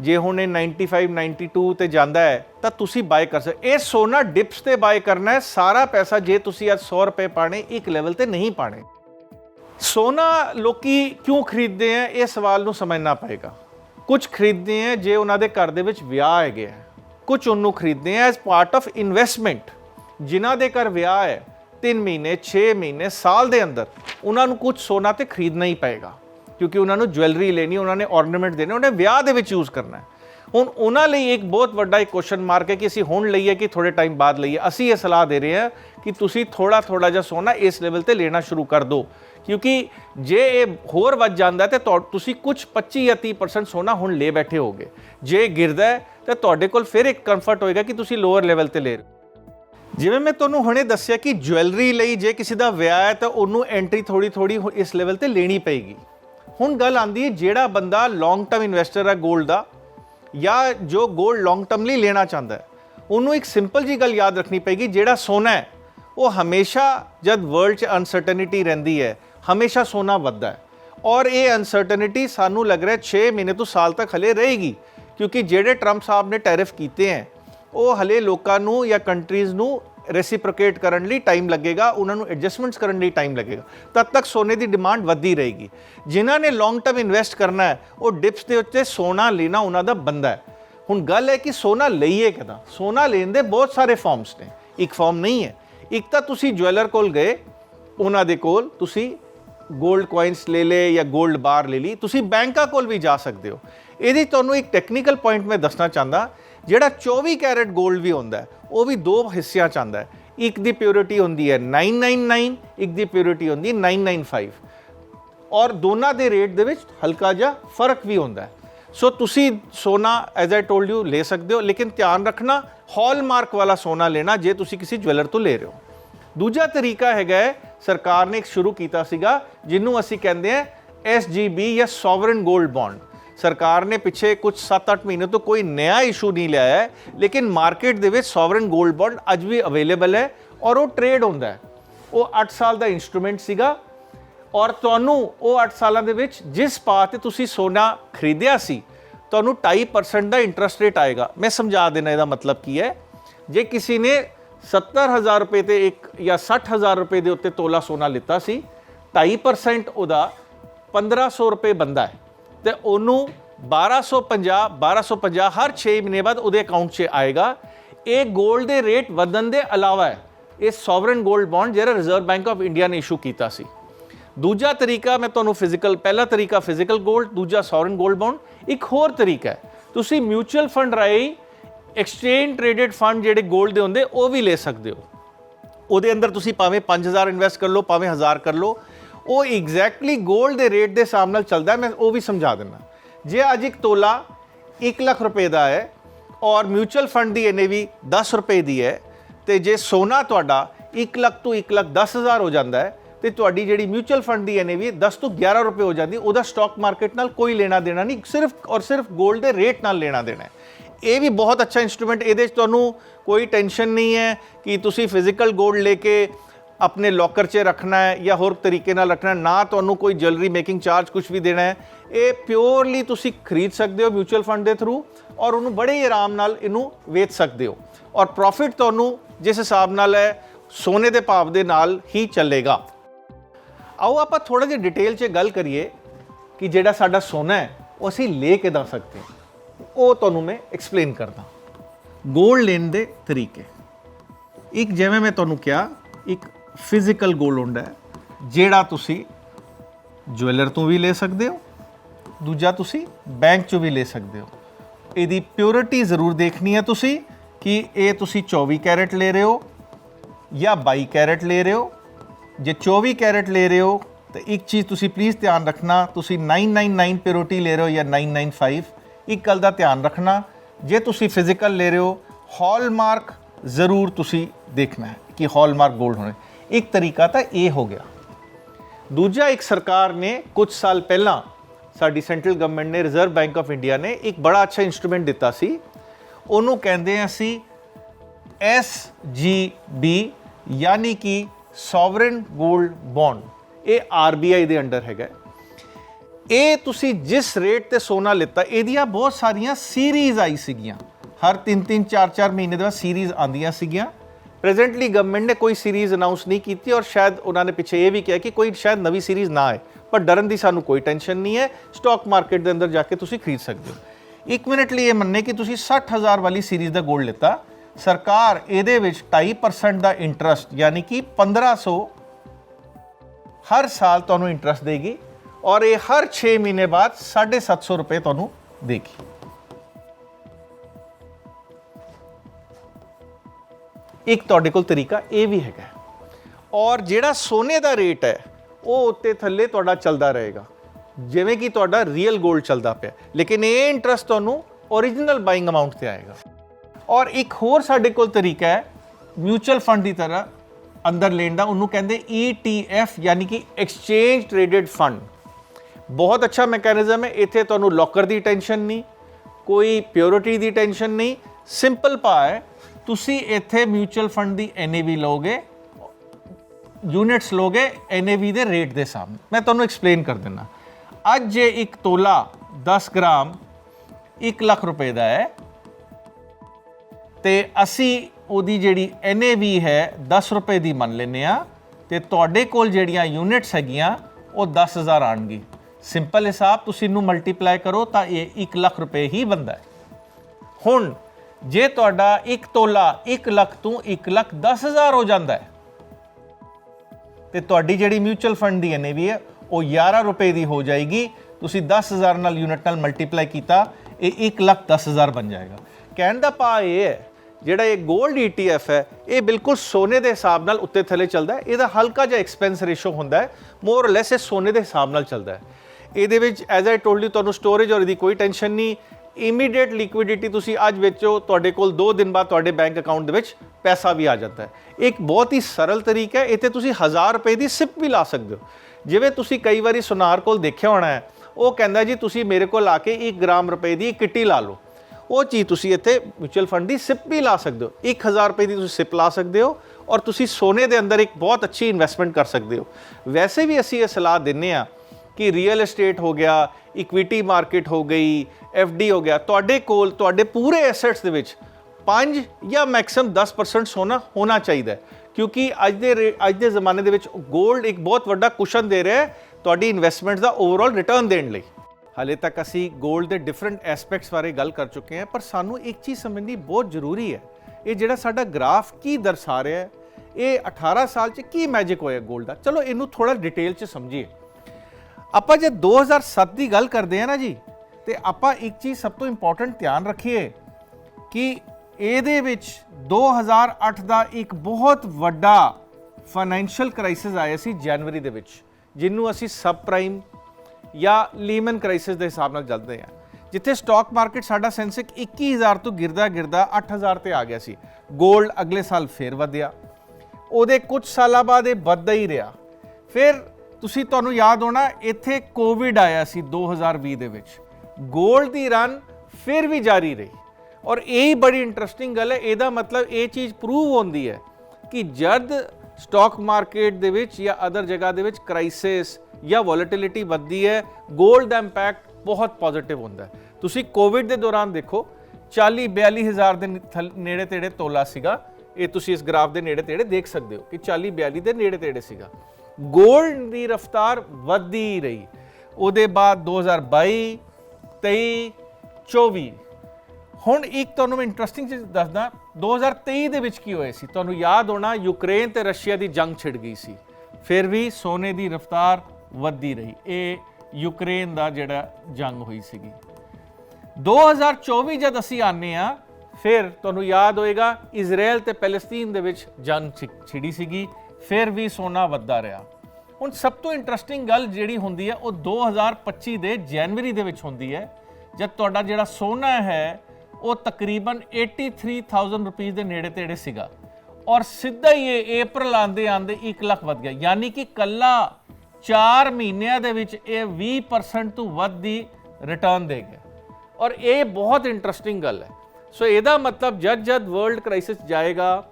ਜੇ ਹੁਣ ਇਹ 95 92 ਤੇ ਜਾਂਦਾ ਹੈ, ਤਾਂ ਤੁਸੀਂ ਬਾਏ ਕਰ ਸਕਦੇ ਇਹ ਸੋਨਾ ਡਿਪਸ ਤੇ ਬਾਏ ਕਰਨਾ ਹੈ। ਸਾਰਾ ਪੈਸਾ ਜੇ ਤੁਸੀਂ ਅੱਜ 100 ਰੁਪਏ ਪਾਣੇ ਇੱਕ ਲੈਵਲ ਤੇ ਨਹੀਂ ਪਾਣੇ ਸੋਨਾ ਲੋਕੀ ਕਿਉਂ ਖਰੀਦਦੇ ਆ? ਇਹ ਸਵਾਲ ਨੂੰ ਸਮਝਣਾ ਪਏਗਾ। ਕੁਝ ਖਰੀਦਦੇ ਆ ਜੇ ਉਹਨਾਂ ਦੇ ਘਰ ਦੇ ਵਿੱਚ ਵਿਆਹ ਹੈਗੇ ਆ। ਕੁਝ ਉਹਨੂੰ ਖਰੀਦਦੇ ਆ ਐਜ਼ ਪਾਰਟ ਆਫ ਇਨਵੈਸਟਮੈਂਟ ਜਿਨ੍ਹਾਂ ਦੇ ਘਰ ਵਿਆਹ ਹੈ 3 ਮਹੀਨੇ 6 ਮਹੀਨੇ, ਸਾਲ ਦੇ ਅੰਦਰ, ਉਹਨਾਂ ਨੂੰ ਕੁਝ ਸੋਨਾ ਤੇ ਖਰੀਦਣਾ ਹੀ ਪਏਗਾ। ਕਿਉਂਕਿ ਉਹਨਾਂ ਨੂੰ ਜੁਐਲਰੀ ਲੈਣੀ, ਉਹਨਾਂ ਨੇ ornament ਦੇਣੇ, ਉਹਨੇ ਵਿਆਹ ਦੇ ਵਿੱਚ ਯੂਜ਼ ਕਰਨਾ ਹੁਣ ਉਹਨਾਂ ਲਈ ਇੱਕ ਬਹੁਤ ਵੱਡਾ ਇੱਕ ਕੁਐਸਚਨ ਮਾਰਕ ਹੈ ਕਿ ਅਸੀਂ ਹੁਣ ਲਈਏ ਕਿ ਥੋੜੇ ਟਾਈਮ ਬਾਅਦ ਲਈਏ? ਅਸੀਂ ਇਹ ਸਲਾਹ ਦੇ ਰਹੇ ਹਾਂ ਕਿ ਤੁਸੀਂ ਥੋੜਾ ਥੋੜਾ ਜਿਹਾ ਸੋਨਾ ਇਸ ਲੈਵਲ ਤੇ ਲੈਣਾ ਸ਼ੁਰੂ ਕਰ ਦਿਓ। ਕਿਉਂਕਿ ਜੇ ਇਹ ਹੋਰ ਵੱਧ ਜਾਂਦਾ ਹੈ ਤੇ ਤੁਸੀਂ ਕੁਝ 25 ਜਾਂ 30% ਸੋਨਾ ਹੁਣ ਲੈ ਬੈਠੇ ਹੋਗੇ ਜੇ ਇਹ ਗਿਰਦਾ ਤਾਂ ਤੁਹਾਡੇ ਕੋਲ ਫਿਰ ਇੱਕ ਕੰਫਰਟ ਹੋਏਗਾ ਕਿ ਤੁਸੀਂ ਲੋਅਰ ਲੈਵਲ ਤੇ ਲੈ ਰਹੇ ਹੋ। ਜਿਵੇਂ ਮੈਂ ਤੁਹਾਨੂੰ ਹੁਣੇ ਦੱਸਿਆ ਕਿ ਜੁਐਲਰੀ ਲਈ ਜੇ ਕਿਸੇ ਦਾ ਵਿਆਹ ਹੈ ਤਾਂ ਉਹਨੂੰ ਐਂਟਰੀ ਥੋੜੀ ਥੋੜੀ ਇਸ ਲੈਵਲ ਤੇ ਲੈਣੀ ਪਏਗੀ। ਹੁਣ ਗੱਲ ਆਂਦੀ ਹੈ ਜਿਹੜਾ ਬੰਦਾ ਲੌਂਗ ਟਰਮ ਇਨਵੈਸਟਰ ਹੈ 골ਡ ਦਾ, ਜਾਂ ਜੋ 골ਡ ਲੌਂਗ ਟਰਮ ਲਈ ਲੈਣਾ ਚਾਹੁੰਦਾ ਹੈ, ਉਹਨੂੰ ਇੱਕ ਸਿੰਪਲ ਜੀ ਗੱਲ ਯਾਦ ਰੱਖਣੀ ਪਏਗੀ, ਜਿਹੜਾ ਸੋਨਾ ਹੈ, ਉਹ ਹਮੇਸ਼ਾ ਜਦ ਵਰਲਡ 'ਚ ਅਨਸਰਟਨਿਟੀ ਰਹਿੰਦੀ ਹੈ, ਹਮੇਸ਼ਾ ਸੋਨਾ ਵੱਧਦਾ ਹੈ। ਔਰ ਇਹ ਅਨਸਰਟਨਿਟੀ ਸਾਨੂੰ ਲੱਗ ਰਿਹਾ 6 ਮਹੀਨੇ ਤੋਂ ਸਾਲ ਤੱਕ ਹਲੇ ਰਹੇਗੀ, ਕਿਉਂਕਿ ਜਿਹੜੇ ਟਰੰਪ ਸਾਹਿਬ ਨੇ ਟੈਰਿਫ ਕੀਤੇ ਹੈ, ਉਹ ਹਲੇ ਲੋਕਾਂ ਨੂੰ ਜਾਂ ਕੰਟਰੀਜ਼ ਨੂੰ ਰੈਸੀਪ੍ਰੋਕੇਟ ਕਰਨ ਲਈ ਟਾਈਮ ਲੱਗੇਗਾ, ਉਹਨਾਂ ਨੂੰ ਐਡਜਸਟਮੈਂਟਸ ਕਰਨ ਲਈ ਟਾਈਮ ਲੱਗੇਗਾ। ਤਦ ਤੱਕ ਸੋਨੇ ਦੀ ਡਿਮਾਂਡ ਵੱਧਦੀ ਰਹੇਗੀ। ਜਿਨ੍ਹਾਂ ਨੇ ਲੌਂਗ ਟਰਮ ਇਨਵੈਸਟ ਕਰਨਾ ਹੈ, ਉਹ ਡਿਪਸ ਦੇ ਉੱਤੇ ਸੋਨਾ ਲੈਣਾ ਉਹਨਾਂ ਦਾ ਬੰਦਾ ਹੈ। ਹੁਣ ਗੱਲ ਹੈ ਕਿ ਸੋਨਾ ਲਈਏ ਕਿਦਾਂ? ਸੋਨਾ ਲੈਣ ਦੇ ਬਹੁਤ ਸਾਰੇ ਫਾਰਮਸ ਨੇ। ਇੱਕ ਫਾਰਮ ਨਹੀਂ ਹੈ। ਇੱਕ ਤਾਂ ਤੁਸੀਂ ਜੁਐਲਰ ਕੋਲ ਗਏ, ਉਹਨਾਂ ਦੇ ਕੋਲ ਤੁਸੀਂ 골ਡ ਕੋਇਨਸ ਲੈ ਲੇ ਜਾਂ 골ਡ ਬਾਰ ਲੈ ਲਈ, ਤੁਸੀਂ ਬੈਂਕਾਂ ਕੋਲ ਵੀ ਜਾ ਸਕਦੇ ਹੋ। ਇਹਦੀ ਤੁਹਾਨੂੰ ਇੱਕ ਟੈਕਨੀਕਲ ਪੁਆਇੰਟ ਮੈਂ ਦੱਸਣਾ ਚਾਹੁੰਦਾ ਜਿਹੜਾ 24 ਕੈਰਟ 골ਡ ਵੀ ਹੁੰਦਾ ਉਹ ਵੀ ਦੋ ਹਿੱਸਿਆਂ ਚ ਆਉਂਦਾ ਹੈ। ਇੱਕ ਦੀ ਪਿਓਰਿਟੀ ਹੁੰਦੀ ਹੈ 999 ਇੱਕ ਦੀ ਪਿਓਰਿਟੀ ਹੁੰਦੀ ਹੈ 995 ਔਰ ਦੋਨਾਂ ਦੇ ਰੇਟ ਦੇ ਵਿੱਚ ਹਲਕਾ ਜਿਹਾ ਫ਼ਰਕ ਵੀ ਹੁੰਦਾ ਹੈ। ਸੋ ਤੁਸੀਂ ਸੋਨਾ ਐਜ਼ ਆਈ ਟੋਲਡ ਯੂ ਲੈ ਸਕਦੇ ਹੋ ਲੇਕਿਨ ਧਿਆਨ ਰੱਖਣਾ ਹਾਲਮਾਰਕ ਵਾਲਾ ਸੋਨਾ ਲੈਣਾ ਜੇ ਤੁਸੀਂ ਕਿਸੇ ਜੁਐਲਰ ਤੋਂ ਲੈ ਰਹੇ ਹੋ। ਦੂਜਾ ਤਰੀਕਾ ਹੈਗਾ ਹੈ, ਸਰਕਾਰ ਨੇ ਇੱਕ ਸ਼ੁਰੂ ਕੀਤਾ ਸੀਗਾ ਜਿਹਨੂੰ ਅਸੀਂ ਕਹਿੰਦੇ ਆ SGB ਜਾਂ ਸੋਵਰਨ 골ਡ ਬੌਂਡ ਸਰਕਾਰ ਨੇ ਪਿੱਛੇ ਕੁਝ 7-8 ਮਹੀਨੇ ਤੋਂ ਕੋਈ ਨया ਇਸ਼ੂ ਨਹੀਂ ਲਿਆਇਆ ਹੈ, ਲੇਕਿਨ ਮਾਰਕੀਟ ਦੇ ਵਿੱਚ ਸੋਵਰਨ 골ਡ ਬੌਂਡ ਅੱਜ ਵੀ ਅਵੇਲੇਬਲ ਹੈ ਔਰ ਉਹ ਟ੍ਰੇਡ ਹੁੰਦਾ ਹੈ। ਉਹ 8 ਸਾਲ ਦਾ ਇਨਸਟਰੂਮੈਂਟ ਸੀਗਾ ਔਰ ਤੁਹਾਨੂੰ ਉਹ 8 ਸਾਲਾਂ ਦੇ ਵਿੱਚ ਜਿਸ ਪਾ ਤੇ ਤੁਸੀਂ ਸੋਨਾ ਖਰੀਦਿਆ ਸੀ, ਤੁਹਾਨੂੰ 2.5% ਦਾ ਇੰਟਰਸਟ ਰੇਟ ਆਏਗਾ। ਮੈਂ ਸਮਝਾ ਦੇਣਾ ਇਹਦਾ ਮਤਲਬ ਕੀ ਹੈ। ਜੇ ਕਿਸੇ ਨੇ 70000 ਰੁਪਏ ਤੇ ਇੱਕ ਜਾਂ 60000 ਰੁਪਏ ਦੇ ਉੱਤੇ ਤੋਲਾ ਸੋਨਾ ਲਿੱਤਾ ਸੀ 2.5% ਉਹਦਾ 1500 ਰੁਪਏ ਬੰਦਾ ਹੈ। ਤੇ ਉਹਨੂੰ 1250 1250 ਹਰ 6 ਮਹੀਨੇ ਬਾਅਦ ਉਹਦੇ ਅਕਾਊਂਟ 'ਚ ਆਏਗਾ। ਇਹ 골ਡ ਦੇ ਰੇਟ ਵਧਣ ਦੇ ਇਲਾਵਾ ਇਹ ਸੋਵਰਨ 골ਡ ਬੌਂਡ ਜਿਹੜਾ ਰਿਜ਼ਰਵ ਬੈਂਕ ਆਫ ਇੰਡੀਆ ਨੇ ਇਸ਼ੂ ਕੀਤਾ ਸੀ। ਦੂਜਾ ਤਰੀਕਾ, ਮੈਂ ਤੁਹਾਨੂੰ ਫਿਜ਼ੀਕਲ ਪਹਿਲਾ ਤਰੀਕਾ ਫਿਜ਼ੀਕਲ 골ਡ ਦੂਜਾ ਸੋਵਰਨ 골ਡ ਬੌਂਡ ਇੱਕ ਹੋਰ ਤਰੀਕਾ ਹੈ। ਤੁਸੀਂ ਮਿਊਚੁਅਲ ਫੰਡ ਰਾਈ ਐਕਸਚੇਂਜ ਟ੍ਰੇਡਡ ਫੰਡ ਜਿਹੜੇ 골ਡ ਦੇ ਹੁੰਦੇ, ਉਹ ਵੀ ਲੈ ਸਕਦੇ ਹੋ। ਉਹਦੇ ਅੰਦਰ ਤੁਸੀਂ ਭਾਵੇਂ 5000 ਇਨਵੈਸਟ ਕਰ ਲਓ, ਭਾਵੇਂ 1000 ਕਰ ਲਓ ਉਹ ਐਗਜ਼ੈਕਟਲੀ 골ਡ ਦੇ ਰੇਟ ਦੇ ਹਿਸਾਬ ਨਾਲ ਚੱਲਦਾ ਮੈਂ ਉਹ ਵੀ ਸਮਝਾ ਦਿੰਦਾ। ਜੇ ਅੱਜ ਇੱਕ ਤੋਲਾ 1 ਲੱਖ ਰੁਪਏ ਦਾ ਹੈ ਔਰ ਮਿਊਚੁਅਲ ਫੰਡ ਦੀ ਐਨਏਵੀ 10 ਰੁਪਏ ਦੀ ਹੈ, ਤੇ ਜੇ ਸੋਨਾ ਤੁਹਾਡਾ 1 ਲੱਖ ਤੋਂ 1 ਲੱਖ 10000 ਹੋ ਜਾਂਦਾ ਹੈ, ਤੇ ਤੁਹਾਡੀ ਜਿਹੜੀ ਮਿਊਚੁਅਲ ਫੰਡ ਦੀ ਐਨਏਵੀ 10 ਤੋਂ 11 ਰੁਪਏ ਹੋ ਜਾਂਦੀ, ਉਹਦਾ ਸਟਾਕ ਮਾਰਕੀਟ ਨਾਲ ਕੋਈ ਲੈਣਾ ਦੇਣਾ ਨਹੀਂ, ਸਿਰਫ ਔਰ ਸਿਰਫ 골ਡ ਦੇ ਰੇਟ ਨਾਲ ਲੈਣਾ ਦੇਣਾ ਇਹ ਵੀ ਬਹੁਤ ਅੱਛਾ ਇਨਸਟਰੂਮੈਂਟ ਇਹਦੇ ਵਿੱਚ ਤੁਹਾਨੂੰ ਕੋਈ ਟੈਨਸ਼ਨ ਨਹੀਂ ਹੈ ਕਿ ਤੁਸੀਂ ਫਿਜ਼ੀਕਲ 골ਡ ਲੈ ਕੇ ਆਪਣੇ ਲੋਕਰ 'ਚ ਰੱਖਣਾ ਹੈ ਜਾਂ ਹੋਰ ਤਰੀਕੇ ਨਾਲ ਰੱਖਣਾ ਨਾ ਤੁਹਾਨੂੰ ਕੋਈ ਜਵੈਲਰੀ ਮੇਕਿੰਗ ਚਾਰਜ ਕੁਝ ਵੀ ਦੇਣਾ ਹੈ, ਇਹ ਪਿਓਰਲੀ ਤੁਸੀਂ ਖਰੀਦ ਸਕਦੇ ਹੋ ਮਿਊਚੁਅਲ ਫੰਡ ਦੇ ਥਰੂ ਔਰ ਉਹਨੂੰ ਬੜੇ ਹੀ ਆਰਾਮ ਨਾਲ ਇਹਨੂੰ ਵੇਚ ਸਕਦੇ ਹੋ। ਔਰ ਪ੍ਰੋਫਿਟ ਤੁਹਾਨੂੰ ਜਿਸ ਹਿਸਾਬ ਨਾਲ ਹੈ, ਸੋਨੇ ਦੇ ਭਾਵ ਦੇ ਨਾਲ ਹੀ ਚੱਲੇਗਾ। ਆਓ ਆਪਾਂ ਥੋੜਾ ਜਿਹਾ ਡਿਟੇਲ 'ਚ ਗੱਲ ਕਰੀਏ ਕਿ ਜਿਹੜਾ ਸਾਡਾ ਸੋਨਾ ਹੈ, ਉਹ ਅਸੀਂ ਲੈ ਕੇ ਕਿੱਦਾਂ ਸਕਦੇ ਹਾਂ। ਉਹ ਤੁਹਾਨੂੰ ਮੈਂ ਐਕਸਪਲੇਨ ਕਰਦਾ। 골ਡ ਲੈਣ ਦੇ ਤਰੀਕੇ। ਇੱਕ ਜਿਵੇਂ ਮੈਂ ਤੁਹਾਨੂੰ ਕਿਹਾ, ਇੱਕ ਫਿਜ਼ੀਕਲ 골ਡ ਹੁੰਦਾ ਹੈ, ਜਿਹੜਾ ਤੁਸੀਂ ਜੁਐਲਰ ਤੋਂ ਵੀ ਲੈ ਸਕਦੇ ਹੋ, ਦੂਜਾ ਤੁਸੀਂ ਬੈਂਕ 'ਚੋਂ ਵੀ ਲੈ ਸਕਦੇ ਹੋ। ਇਹਦੀ ਪਿਓਰਿਟੀ ਜ਼ਰੂਰ ਦੇਖਣੀ ਹੈ ਤੁਸੀਂ ਕਿ ਇਹ ਤੁਸੀਂ 24 ਕੈਰਟ ਲੈ ਰਹੇ ਹੋ ਜਾਂ 22 ਕੈਰਟ ਲੈ ਰਹੇ ਹੋ। ਜੇ 24 ਕੈਰਟ ਲੈ ਰਹੇ ਹੋ, ਤਾਂ ਇੱਕ ਚੀਜ਼ ਤੁਸੀਂ ਪਲੀਜ਼ ਧਿਆਨ ਰੱਖਣਾ, ਤੁਸੀਂ 999 ਪਿਓਰਿਟੀ ਲੈ ਰਹੇ ਹੋ ਜਾਂ 995 ਇੱਕ ਗੱਲ ਦਾ ਧਿਆਨ ਰੱਖਣਾ, ਜੇ ਤੁਸੀਂ ਫਿਜ਼ੀਕਲ ਲੈ ਰਹੇ ਹੋ ਹਾਲਮਾਰਕ ਜ਼ਰੂਰ ਤੁਸੀਂ ਦੇਖਣਾ ਹੈ ਕਿ ਹਾਲਮਾਰਕ 골ਡ ਹੋਣੇ। ਇੱਕ ਤਰੀਕਾ ਤਾਂ ਇਹ ਹੋ ਗਿਆ। ਦੂਜਾ, ਇੱਕ ਸਰਕਾਰ ਨੇ ਕੁਝ ਸਾਲ ਪਹਿਲਾਂ ਸਾਡੀ ਸੈਂਟਰਲ ਗਵਰਨਮੈਂਟ ਨੇ ਰਿਜ਼ਰਵ ਬੈਂਕ ਆਫ ਇੰਡੀਆ ਨੇ ਇੱਕ ਬੜਾ ਅੱਛਾ ਇਨਸਟਰੂਮੈਂਟ ਦਿੱਤਾ ਸੀ। ਉਹਨੂੰ ਕਹਿੰਦੇ ਆ ਅਸੀਂ SGB ਯਾਨੀ ਕਿ ਸੋਵਰਨ 골ਡ ਬੌਂਡ ਇਹ RBI ਦੇ ਅੰਡਰ ਹੈਗਾ। ਇਹ ਤੁਸੀਂ ਜਿਸ ਰੇਟ ਤੇ ਸੋਨਾ ਲਿੱਤਾ, ਇਹਦੀਆਂ ਬਹੁਤ ਸਾਰੀਆਂ ਸੀਰੀਜ਼ ਆਈ ਸੀਗੀਆਂ। ਹਰ 3-3 4-4 ਮਹੀਨੇ ਦੇ ਬਾਅਦ ਸੀਰੀਜ਼ ਆਂਦੀਆਂ ਸੀਗੀਆਂ। ਪ੍ਰੈਜ਼ੈਂਟਲੀ ਗਵਰਨਮੈਂਟ ਨੇ ਕੋਈ ਸੀਰੀਜ਼ ਅਨਾਉਂਸ ਨਹੀਂ ਕੀਤੀ ਔਰ ਸ਼ਾਇਦ ਉਹਨਾਂ ਨੇ ਪਿੱਛੇ ਇਹ ਵੀ ਕਿਹਾ ਕਿ ਕੋਈ ਸ਼ਾਇਦ ਨਵੀਂ ਸੀਰੀਜ਼ ਨਾ ਆਏ। ਪਰ ਡਰਨ ਦੀ ਸਾਨੂੰ ਕੋਈ ਟੈਨਸ਼ਨ ਨਹੀਂ ਹੈ। ਸਟਾਕ ਮਾਰਕੀਟ ਦੇ ਅੰਦਰ ਜਾ ਕੇ ਤੁਸੀਂ ਖਰੀਦ ਸਕਦੇ ਹੋ। ਇੱਕ ਮਿੰਟ ਲਈ ਇਹ ਮੰਨੇ ਕਿ ਤੁਸੀਂ 60000 ਵਾਲੀ ਸੀਰੀਜ਼ ਦਾ ਗੋਲਡ ਲਿੱਤਾ। ਸਰਕਾਰ ਇਹਦੇ ਵਿੱਚ 2.5% ਦਾ ਇੰਟਰਸਟ ਯਾਨੀ ਕਿ 1500 ਹਰ ਸਾਲ ਤੁਹਾਨੂੰ ਇੰਟਰਸਟ ਦੇਗੀ ਔਰ ਇਹ ਹਰ 6 ਮਹੀਨੇ ਬਾਅਦ 750 ਰੁਪਏ ਤੁਹਾਨੂੰ ਦੇਗੀ। ਇੱਕ ਤੁਹਾਡੇ ਕੋਲ ਤਰੀਕਾ ਇਹ ਵੀ ਹੈਗਾ ਔਰ ਜਿਹੜਾ ਸੋਨੇ ਦਾ ਰੇਟ ਹੈ, ਉਹ ਉੱਤੇ ਥੱਲੇ ਤੁਹਾਡਾ ਚੱਲਦਾ ਰਹੇਗਾ। ਜਿਵੇਂ ਕਿ ਤੁਹਾਡਾ ਰੀਅਲ 골ਡ ਚੱਲਦਾ ਪਿਆ। ਲੇਕਿਨ ਇਹ ਇੰਟਰਸਟ ਤੁਹਾਨੂੰ origignal ਬਾਇੰਗ ਅਮਾਉਂਟ ਤੇ ਆਏਗਾ। ਔਰ ਇੱਕ ਹੋਰ ਸਾਡੇ ਕੋਲ ਤਰੀਕਾ ਹੈ ਮਿਊਚੁਅਲ ਫੰਡ ਦੀ ਤਰ੍ਹਾਂ ਅੰਦਰ ਲੈਣ ਦਾ। ਉਹਨੂੰ ਕਹਿੰਦੇ ETF ਯਾਨੀ ਕਿ ਐਕਸਚੇਂਜ ਟ੍ਰੇਡਡ ਫੰਡ ਬਹੁਤ ਅੱਛਾ ਮੈਕੈਨਿਜ਼ਮ ਹੈ। ਇੱਥੇ ਤੁਹਾਨੂੰ ਲੋਕਰ ਦੀ ਟੈਨਸ਼ਨ ਨਹੀਂ, ਕੋਈ ਪਿਓਰਿਟੀ ਦੀ ਟੈਨਸ਼ਨ ਨਹੀਂ। ਸਿੰਪਲ ਭਾ ਹੈ ਤੁਸੀਂ ਇੱਥੇ ਮਿਊਚੁਅਲ ਫੰਡ ਦੀ NAV ਲਓਗੇ ਯੂਨਿਟਸ ਲੋਗੇ NAV ਦੇ ਰੇਟ ਦੇ ਸਾਹਮਣੇ ਮੈਂ ਤੁਹਾਨੂੰ ਐਕਸਪਲੇਨ ਕਰ ਦਿੰਦਾ। ਅੱਜ ਜੇ ਇੱਕ ਤੋਲਾ 10 ਗ੍ਰਾਮ 1 ਲੱਖ ਰੁਪਏ ਦਾ ਹੈ, ਤੇ ਅਸੀਂ ਉਹਦੀ ਜਿਹੜੀ NAV ਹੈ 10 ਰੁਪਏ ਦੀ ਮੰਨ ਲੈਨੇ ਆ ਤੇ ਤੁਹਾਡੇ ਕੋਲ ਜਿਹੜੀਆਂ ਯੂਨਿਟਸ ਹੈਗੀਆਂ, ਉਹ 10000 ਆਣਗੀ। ਸਿੰਪਲ ਹਿਸਾਬ, ਤੁਸੀਂ ਇਹਨੂੰ ਮਲਟੀਪਲਾਈ ਕਰੋ ਤਾਂ ਇਹ 1 ਲੱਖ ਰੁਪਏ ਹੀ ਬੰਦਾ ਹੈ। ਹੁਣ ਜੇ ਤੁਹਾਡਾ ਇੱਕ ਤੋਲਾ 1 ਲੱਖ ਤੋਂ 1 ਲੱਖ 10000 ਹੋ ਜਾਂਦਾ ਹੈ, ਤੇ ਤੁਹਾਡੀ ਜਿਹੜੀ ਮਿਊਚੁਅਲ ਫੰਡ ਦੀ ਐਨਏਵੀ ਹੈ, ਉਹ 11 ਰੁਪਏ ਦੀ ਹੋ ਜਾਏਗੀ। ਤੁਸੀਂ 10000 ਨਾਲ ਯੂਨਿਟ ਨਾਲ ਮਲਟੀਪਲਾਈ ਕੀਤਾ, ਇਹ 1 ਲੱਖ 10000 ਬਣ ਜਾਏਗਾ। ਕਹਿਣ ਦਾ ਭਾਵ ਇਹ ਹੈ, ਜਿਹੜਾ ਇਹ 골ਡ ETF ਹੈ, ਇਹ ਬਿਲਕੁਲ ਸੋਨੇ ਦੇ ਹਿਸਾਬ ਨਾਲ ਉੱਤੇ ਥੱਲੇ ਚੱਲਦਾ ਹੈ। ਇਹਦਾ ਹਲਕਾ ਜਿਹਾ ਐਕਸਪੈਂਸ ਰੇਸ਼ੋ ਹੁੰਦਾ ਹੈ ਮੋਰ ਲੈਸ ਇਹ ਸੋਨੇ ਦੇ ਹਿਸਾਬ ਨਾਲ ਚੱਲਦਾ ਹੈ। ਇਹਦੇ ਵਿੱਚ ਐਜ਼ ਆਈ ਟੋਲਡ ਯੂ ਤੁਹਾਨੂੰ ਸਟੋਰੇਜ ਔਰ ਇਹਦੀ ਕੋਈ ਟੈਨਸ਼ਨ ਨਹੀਂ। ਇਮੀਡੀਏਟ ਲਿਕੁਇਡਿਟੀ ਤੁਸੀਂ ਅੱਜ ਵੇਚੋ, ਤੁਹਾਡੇ ਕੋਲ 2 ਦਿਨ ਬਾਅਦ ਤੁਹਾਡੇ ਬੈਂਕ ਅਕਾਊਂਟ ਦੇ ਵਿੱਚ ਪੈਸਾ ਵੀ ਆ ਜਾਂਦਾ ਹੈ। ਇੱਕ ਬਹੁਤ ਹੀ ਸਰਲ ਤਰੀਕਾ ਹੈ, ਇੱਥੇ ਤੁਸੀਂ 1000 ਰੁਪਏ ਦੀ ਸਿਪ ਵੀ ਲਾ ਸਕਦੇ ਹੋ। ਜਿਵੇਂ ਤੁਸੀਂ ਕਈ ਵਾਰੀ ਸੁਨਾਰ ਕੋਲ ਦੇਖਿਆ ਹੋਣਾ ਹੈ, ਉਹ ਕਹਿੰਦਾ ਜੀ ਤੁਸੀਂ ਮੇਰੇ ਕੋਲ ਆ ਕੇ 1 ਗ੍ਰਾਮ ਰੁਪਏ ਦੀ ਕਿੱਟੀ ਲਾ ਲਓ। ਉਹ ਚੀਜ਼ ਤੁਸੀਂ ਇੱਥੇ ਮਿਊਚੁਅਲ ਫੰਡ ਦੀ ਸਿਪ ਵੀ ਲਾ ਸਕਦੇ ਹੋ। 1000 ਰੁਪਏ ਦੀ ਤੁਸੀਂ ਸਿਪ ਲਾ ਸਕਦੇ ਹੋ ਔਰ ਤੁਸੀਂ ਸੋਨੇ ਦੇ ਅੰਦਰ ਇੱਕ ਬਹੁਤ ਅੱਛੀ ਇਨਵੈਸਟਮੈਂਟ ਕਰ ਸਕਦੇ ਹੋ। ਵੈਸੇ ਵੀ ਅਸੀਂ ਇਹ ਸਲਾਹ ਦਿੰਨੇ ਆ ਕਿ ਰੀਅਲ ਏਸਟੇਟ ਹੋ ਗਿਆ ਇਕਵਿਟੀ ਮਾਰਕੀਟ ਹੋ ਗਈ ਐਫ ਡੀ ਹੋ ਗਿਆ, ਤੁਹਾਡੇ ਕੋਲ, ਤੁਹਾਡੇ ਪੂਰੇ ਐਸੈਟਸ ਦੇ ਵਿੱਚ 5 ਜਾਂ ਮੈਕਸਿਮਮ 10% ਸੋਨਾ ਹੋਣਾ ਚਾਹੀਦਾ ਕਿਉਂਕਿ ਅੱਜ ਦੇ ਅੱਜ ਦੇ ਜ਼ਮਾਨੇ ਦੇ ਵਿੱਚ ਗੋਲਡ ਇੱਕ ਬਹੁਤ ਵੱਡਾ ਕੁਸ਼ਨ ਦੇ ਰਿਹਾ ਹੈ ਤੁਹਾਡੀ ਇਨਵੈਸਟਮੈਂਟ ਦਾ ਓਵਰਆਲ ਰਿਟਰਨ ਦੇਣ ਲਈ। ਹਾਲੇ ਤੱਕ ਅਸੀਂ ਗੋਲਡ ਦੇ ਡਿਫਰੈਂਟ ਐਸਪੈਕਟਸ ਬਾਰੇ ਗੱਲ ਕਰ ਚੁੱਕੇ ਹਾਂ, ਪਰ ਸਾਨੂੰ ਇੱਕ ਚੀਜ਼ ਸਮਝਣੀ ਬਹੁਤ ਜ਼ਰੂਰੀ ਹੈ। ਇਹ ਜਿਹੜਾ ਸਾਡਾ ਗ੍ਰਾਫ ਕੀ ਦਰਸਾ ਰਿਹਾ ਹੈ, ਇਹ 18 ਸਾਲ 'ਚ ਕੀ ਮੈਜਿਕ ਹੋਇਆ ਗੋਲਡ ਦਾ? ਚਲੋ ਇਹਨੂੰ ਥੋੜਾ ਡਿਟੇਲ 'ਚ ਸਮਝੀਏ। ਆਪਾਂ ਜੇ 2007 ਦੀ ਗੱਲ ਕਰਦੇ ਆ ਨਾ ਜੀ, ਤੇ ਆਪਾਂ ਇੱਕ ਚੀਜ਼ ਸਭ ਤੋਂ ਇੰਪੋਰਟੈਂਟ ਧਿਆਨ ਰੱਖੀਏ ਕਿ ਇਹਦੇ ਵਿੱਚ 2008 ਦਾ ਇੱਕ ਬਹੁਤ ਵੱਡਾ ਫਾਈਨੈਂਸ਼ੀਅਲ ਕ੍ਰਾਈਸਿਸ ਆਇਆ ਸੀ ਜਨਵਰੀ ਦੇ ਵਿੱਚ, ਜਿਹਨੂੰ ਅਸੀਂ ਸਬ ਪ੍ਰਾਈਮ ਜਾਂ ਲੀਮਨ ਕ੍ਰਾਈਸਿਸ ਦੇ ਹਿਸਾਬ ਨਾਲ ਜਲਦੇ ਆ ਜਿੱਥੇ ਸਟਾਕ ਮਾਰਕੀਟ ਸਾਡਾ ਸੈਂਸੈਕ 21000 ਤੋਂ ਗਿਰਦਾ ਗਿਰਦਾ 8000 ਤੇ ਆ ਗਿਆ ਸੀ। 골ਡ ਅਗਲੇ ਸਾਲ ਫੇਰ ਵਧਿਆ। ਉਹਦੇ ਕੁਝ ਸਾਲਾਂ ਬਾਅਦ ਇਹ ਵੱਧਦਾ ਹੀ ਰਿਹਾ। ਫਿਰ ਤੁਸੀਂ ਤੁਹਾਨੂੰ ਯਾਦ ਹੋਣਾ, ਇੱਥੇ ਕੋਵਿਡ ਆਇਆ ਸੀ 2020 ਦੇ ਵਿੱਚ। ਗੋਲਡ ਦੀ ਰਨ ਫਿਰ ਵੀ ਜਾਰੀ ਰਹੀ। ਔਰ ਇਹ ਹੀ ਬੜੀ ਇੰਟਰਸਟਿੰਗ ਗੱਲ ਹੈ, ਇਹਦਾ ਮਤਲਬ ਇਹ ਚੀਜ਼ ਪ੍ਰੂਵ ਹੁੰਦੀ ਹੈ ਕਿ ਜਦ ਸਟਾਕ ਮਾਰਕੀਟ ਦੇ ਵਿੱਚ ਜਾਂ ਅਦਰ ਜਗ੍ਹਾ ਦੇ ਵਿੱਚ ਕ੍ਰਾਈਸਿਸ ਜਾਂ ਵੋਲੈਟਿਲਿਟੀ ਵੱਧਦੀ ਹੈ 골ਡ ਦਾ ਇੰਪੈਕਟ ਬਹੁਤ ਪੋਜ਼ਿਟਿਵ ਹੁੰਦਾ ਹੈ। ਤੁਸੀਂ ਕੋਵਿਡ ਦੇ ਦੌਰਾਨ ਦੇਖੋ 40 42 ਹਜ਼ਾਰ ਦੇ ਨੇੜੇ ਤੇੜੇ ਤੋਲਾ ਸੀਗਾ। ਇਹ ਤੁਸੀਂ ਇਸ ਗ੍ਰਾਫ ਦੇ ਨੇੜੇ ਤੇੜੇ ਦੇਖ ਸਕਦੇ ਹੋ ਕਿ 40 42 ਦੇ ਨੇੜੇ ਤੇੜੇ ਸੀਗਾ। ਗੋਲਡ ਦੀ ਰਫਤਾਰ ਵੱਧਦੀ ਰਹੀ। ਉਹਦੇ ਬਾਅਦ 2022 23 24 ਹੁਣ ਇੱਕ ਤੁਹਾਨੂੰ ਮੈਂ ਇੰਟਰਸਟਿੰਗ ਚੀਜ਼ ਦੱਸਦਾ 2023 ਦੇ ਵਿੱਚ ਕੀ ਹੋਇਆ ਸੀ? ਤੁਹਾਨੂੰ ਯਾਦ ਹੋਣਾ, ਯੂਕਰੇਨ ਤੇ ਰਸ਼ੀਆ ਦੀ ਜੰਗ ਛਿੜ ਗਈ ਸੀ। ਫਿਰ ਵੀ ਸੋਨੇ ਦੀ ਰਫਤਾਰ ਵੱਧਦੀ ਰਹੀ। ਇਹ ਯੂਕਰੇਨ ਦਾ ਜਿਹੜਾ ਜੰਗ ਹੋਈ ਸੀਗੀ। 2024 ਜਦ ਅਸੀਂ ਆਨੇ ਆ ਫਿਰ ਤੁਹਾਨੂੰ ਯਾਦ ਹੋਏਗਾ ਇਜ਼ਰਾਈਲ ਤੇ ਪੈਲਸਤੀਨ ਦੇ ਵਿੱਚ ਜੰਗ ਛਿ- ਛਿੜੀ ਸੀਗੀ। ਫਿਰ ਵੀ ਸੋਨਾ ਵੱਧਦਾ ਰਿਹਾ। ਹੁਣ ਸਭ ਤੋਂ ਇੰਟਰਸਟਿੰਗ ਗੱਲ ਜਿਹੜੀ ਹੁੰਦੀ ਹੈ, ਉਹ 2025 ਦੇ ਜਨਵਰੀ ਦੇ ਵਿੱਚ ਹੁੰਦੀ ਹੈ। ਜਦ ਤੁਹਾਡਾ ਜਿਹੜਾ ਸੋਨਾ ਹੈ, ਉਹ ਤਕਰੀਬਨ 83000 ਰੁਪਏ ਦੇ ਨੇੜੇ ਤੇੜੇ ਸੀਗਾ। ਔਰ ਸਿੱਧਾ ਹੀ ਇਹ April ਆਂਦੇ ਆਂਦੇ 1 ਲੱਖ ਵੱਧ ਗਿਆ। ਯਾਨੀ ਕਿ ਕੱਲਾ 4 ਮਹੀਨਿਆਂ ਦੇ ਵਿੱਚ ਇਹ 20% ਤੋਂ ਵੱਧ ਦੀ ਰਿਟਰਨ ਦੇ ਗਿਆ ਔਰ ਇਹ ਬਹੁਤ ਇੰਟਰਸਟਿੰਗ ਗੱਲ ਹੈ। ਸੋ ਇਹਦਾ ਮਤਲਬ ਜਦ ਜਦ ਵਰਲਡ ਕ੍ਰਾਈਸਿਸ ਜਾਏਗਾ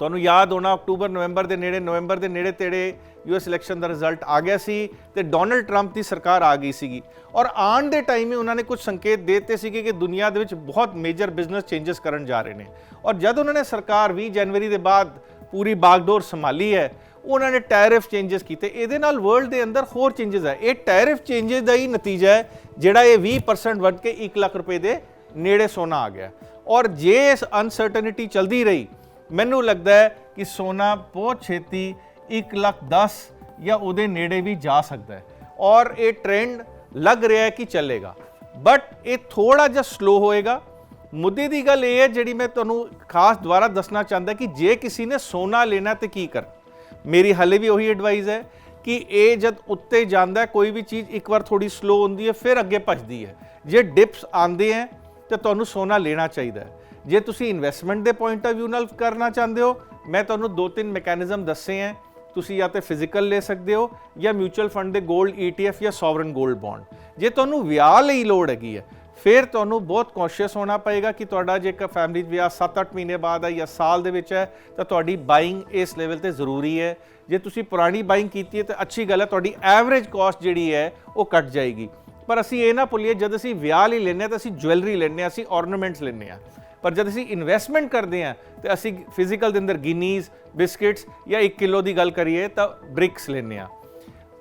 ਤੁਹਾਨੂੰ ਯਾਦ ਹੋਣਾ, ਅਕਤੂਬਰ, ਨਵੰਬਰ ਦੇ ਨੇੜੇ, ਨਵੰਬਰ ਦੇ ਨੇੜੇ ਤੇੜੇ ਯੂਐਸ ਇਲੈਕਸ਼ਨ ਦਾ ਰਿਜ਼ਲਟ ਆ ਗਿਆ ਸੀ ਤੇ ਡੋਨਲਡ ਟਰੰਪ ਦੀ ਸਰਕਾਰ ਆ ਗਈ ਸੀਗੀ। ਔਰ ਆਉਣ ਦੇ ਟਾਈਮ ਹੀ ਉਹਨਾਂ ਨੇ ਕੁਝ ਸੰਕੇਤ ਦੇ ਦਿੱਤੇ ਸੀਗੇ ਕਿ ਦੁਨੀਆ ਦੇ ਵਿੱਚ ਬਹੁਤ ਮੇਜਰ ਬਿਜ਼ਨਸ ਚੇਂਜਸ ਕਰਨ ਜਾ ਰਹੇ ਨੇ। ਔਰ ਜਦ ਉਹਨਾਂ ਨੇ ਸਰਕਾਰ 20 ਜਨਵਰੀ ਦੇ ਬਾਅਦ ਪੂਰੀ ਬਾਗਡੋਰ ਸੰਭਾਲੀ ਹੈ, ਉਹਨਾਂ ਨੇ ਟੈਰਿਫ ਚੇਂਜਸ ਕੀਤੇ। ਇਹਦੇ ਨਾਲ ਵਰਲਡ ਦੇ ਅੰਦਰ ਹੋਰ ਚੇਂਜਸ ਹੈ। ਇਹ ਟੈਰਿਫ ਚੇਂਜਸ ਦਾ ਹੀ ਨਤੀਜਾ ਹੈ, ਜਿਹੜਾ ਇਹ 20% ਵੱਧ ਕੇ 1 ਲੱਖ ਰੁਪਏ ਦੇ ਨੇੜੇ ਸੋਨਾ ਆ ਗਿਆ। ਔਰ ਜੇ ਇਸ ਅਨਸਰਟਨਿਟੀ ਚਲਦੀ ਰਹੀ ਮੈਨੂੰ ਲੱਗਦਾ ਹੈ ਕਿ ਸੋਨਾ ਬਹੁਤ ਛੇਤੀ 1 ਲੱਖ 10 ਜਾਂ ਉਹਦੇ ਨੇੜੇ ਵੀ ਜਾ ਸਕਦਾ ਹੈ। ਔਰ ਇਹ ਟ੍ਰੈਂਡ ਲੱਗ ਰਿਹਾ ਹੈ ਕਿ ਚੱਲੇਗਾ। ਬਟ ਇਹ ਥੋੜਾ ਜਿਹਾ ਸਲੋ ਹੋਏਗਾ। ਮੁੱਦੇ ਦੀ ਗੱਲ ਇਹ ਹੈ, ਜਿਹੜੀ ਮੈਂ ਤੁਹਾਨੂੰ ਖਾਸ ਦੁਬਾਰਾ ਦੱਸਣਾ ਚਾਹੁੰਦਾ ਕਿ ਜੇ ਕਿਸੇ ਨੇ ਸੋਨਾ ਲੈਣਾ ਤੇ ਕੀ ਕਰ ਮੇਰੀ ਹਾਲੇ ਵੀ ਉਹੀ ਐਡਵਾਈਸ ਹੈ ਕਿ ਇਹ ਜਦ ਉੱਤੇ ਜਾਂਦਾ ਕੋਈ ਵੀ ਚੀਜ਼ ਇੱਕ ਵਾਰ ਥੋੜੀ ਸਲੋ ਹੁੰਦੀ ਹੈ, ਫਿਰ ਅੱਗੇ ਭੱਜਦੀ ਹੈ। ਜੇ ਡਿਪਸ ਆਉਂਦੇ ਹੈ, ਤੇ ਤੁਹਾਨੂੰ ਸੋਨਾ ਲੈਣਾ ਚਾਹੀਦਾ ਹੈ। ਜੇ ਤੁਸੀਂ ਇਨਵੈਸਟਮੈਂਟ ਦੇ ਪੁਆਇੰਟ ਆਫ View ਨਾਲ ਕਰਨਾ ਚਾਹੁੰਦੇ ਹੋ, ਮੈਂ ਤੁਹਾਨੂੰ ਦੋ ਤਿੰਨ ਮੈਕੈਨਿਜ਼ਮ ਦੱਸੇ ਹੈ। ਤੁਸੀਂ ਜਾਂ ਤੇ ਫਿਜ਼ੀਕਲ ਲੈ ਸਕਦੇ ਹੋ ਜਾਂ ਮਿਊਚੁਅਲ ਫੰਡ ਦੇ 골ਡ ETF ਜਾਂ ਸੋਵਰਨ 골ਡ ਬੌਂਡ ਜੇ ਤੁਹਾਨੂੰ ਵਿਆਹ ਲਈ ਲੋੜ ਹੈਗੀ ਹੈ, ਫਿਰ ਤੁਹਾਨੂੰ ਬਹੁਤ ਕੌਸ਼ੀਅਸ ਹੋਣਾ ਪਏਗਾ ਕਿ ਤੁਹਾਡਾ ਜੇਕਰ ਫੈਮਿਲੀ ਵਿਆਹ 7-8 ਮਹੀਨੇ ਬਾਅਦ ਹੈ ਜਾਂ ਸਾਲ ਦੇ ਵਿੱਚ ਹੈ, ਤਾਂ ਤੁਹਾਡੀ ਬਾਇੰਗ ਇਸ ਲੈਵਲ ਤੇ ਜ਼ਰੂਰੀ ਹੈ। ਜੇ ਤੁਸੀਂ ਪੁਰਾਣੀ ਬਾਇੰਗ ਕੀਤੀ ਹੈ, ਤਾਂ ਅੱਛੀ ਗੱਲ ਹੈ, ਤੁਹਾਡੀ ਐਵਰੇਜ ਕਾਸਟ ਜਿਹੜੀ ਹੈ, ਉਹ ਘਟ ਜਾਏਗੀ। ਪਰ ਅਸੀਂ ਇਹ ਨਾ ਭੁੱਲੀਏ, ਜਦ ਅਸੀਂ ਵਿਆਹ ਲਈ ਲੈਂਦੇ ਹਾਂ, ਤਾਂ ਅਸੀਂ ਜੁਐਲਰੀ ਲੈਂਦੇ ਹਾਂ, ਅਸੀਂ ornaments ਲੈਂਦੇ ਹਾਂ। ਪਰ ਜਦ ਅਸੀਂ ਇਨਵੈਸਟਮੈਂਟ ਕਰਦੇ ਹਾਂ, ਤੇ ਅਸੀਂ ਫਿਜ਼ੀਕਲ ਦੇ ਅੰਦਰ ਗਿਨੀਜ਼ ਬਿਸਕਿਟਸ ਜਾਂ 1 ਕਿਲੋ ਦੀ ਗੱਲ ਕਰੀਏ ਤਾਂ ਬ੍ਰਿਕਸ ਲੈਂਦੇ ਹਾਂ।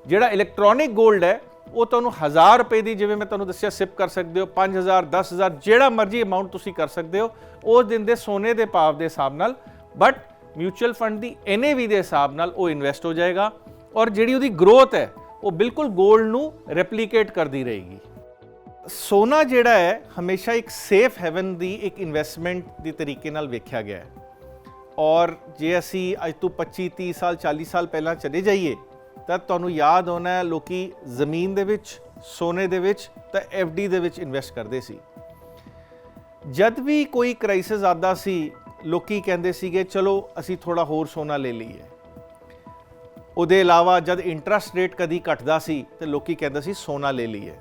ਜਿਹੜਾ ਇਲੈਕਟ੍ਰੋਨਿਕ 골ਡ ਹੈ, ਉਹ ਤੁਹਾਨੂੰ 1000 ਰੁਪਏ ਦੀ ਜਿਵੇਂ ਮੈਂ ਤੁਹਾਨੂੰ ਦੱਸਿਆ ਸਿਪ ਕਰ ਸਕਦੇ ਹੋ 5000 10000 ਜਿਹੜਾ ਮਰਜ਼ੀ ਅਮਾਉਂਟ ਤੁਸੀਂ ਕਰ ਸਕਦੇ ਹੋ, ਉਸ ਦਿਨ ਦੇ ਸੋਨੇ ਦੇ ਭਾਵ ਦੇ ਹਿਸਾਬ ਨਾਲ ਬਟ ਮਿਊਚੁਅਲ ਫੰਡ ਦੀ NAV ਦੇ ਹਿਸਾਬ ਨਾਲ ਉਹ ਇਨਵੈਸਟ ਹੋ ਜਾਏਗਾ ਔਰ ਜਿਹੜੀ ਉਹਦੀ ਗਰੋਥ ਹੈ, ਉਹ ਬਿਲਕੁਲ 골ਡ ਨੂੰ ਰੈਪਲੀਕੇਟ ਕਰਦੀ ਰਹੇਗੀ। ਸੋਨਾ ਜਿਹੜਾ ਹੈ, ਹਮੇਸ਼ਾ ਇੱਕ ਸੇਫ ਹੈਵਨ ਦੀ ਇੱਕ ਇਨਵੈਸਟਮੈਂਟ ਦੇ ਤਰੀਕੇ ਨਾਲ ਵੇਖਿਆ ਗਿਆ ਹੈ। ਔਰ ਜੇ ਅਸੀਂ ਅੱਜ ਤੋਂ 25 30 ਸਾਲ 40 ਸਾਲ ਪਹਿਲਾਂ ਚਲੇ ਜਾਈਏ, ਤਾਂ ਤੁਹਾਨੂੰ ਯਾਦ ਹੋਣਾ ਹੈ, ਲੋਕੀ ਜ਼ਮੀਨ ਦੇ ਵਿੱਚ, ਸੋਨੇ ਦੇ ਵਿੱਚ, ਤਾਂ ਡੀ ਦੇ ਵਿੱਚ ਇਨਵੈਸਟ ਕਰਦੇ ਸੀ। ਜਦ ਵੀ ਕੋਈ ਕ੍ਰਾਈਸਿਸ ਆਦਾ ਸੀ, ਲੋਕੀ ਕਹਿੰਦੇ ਸੀਗੇ, ਚਲੋ, ਅਸੀਂ ਥੋੜਾ ਹੋਰ ਸੋਨਾ ਲੈ ਲਈਏ। ਉਹਦੇ ਇਲਾਵਾ ਜਦ ਇੰਟਰਸਟ ਰੇਟ ਕਦੀ ਘਟਦਾ ਸੀ, ਤੇ ਲੋਕੀ ਕਹਿੰਦੇ ਸੀ, ਸੋਨਾ ਲੈ ਲਈਏ।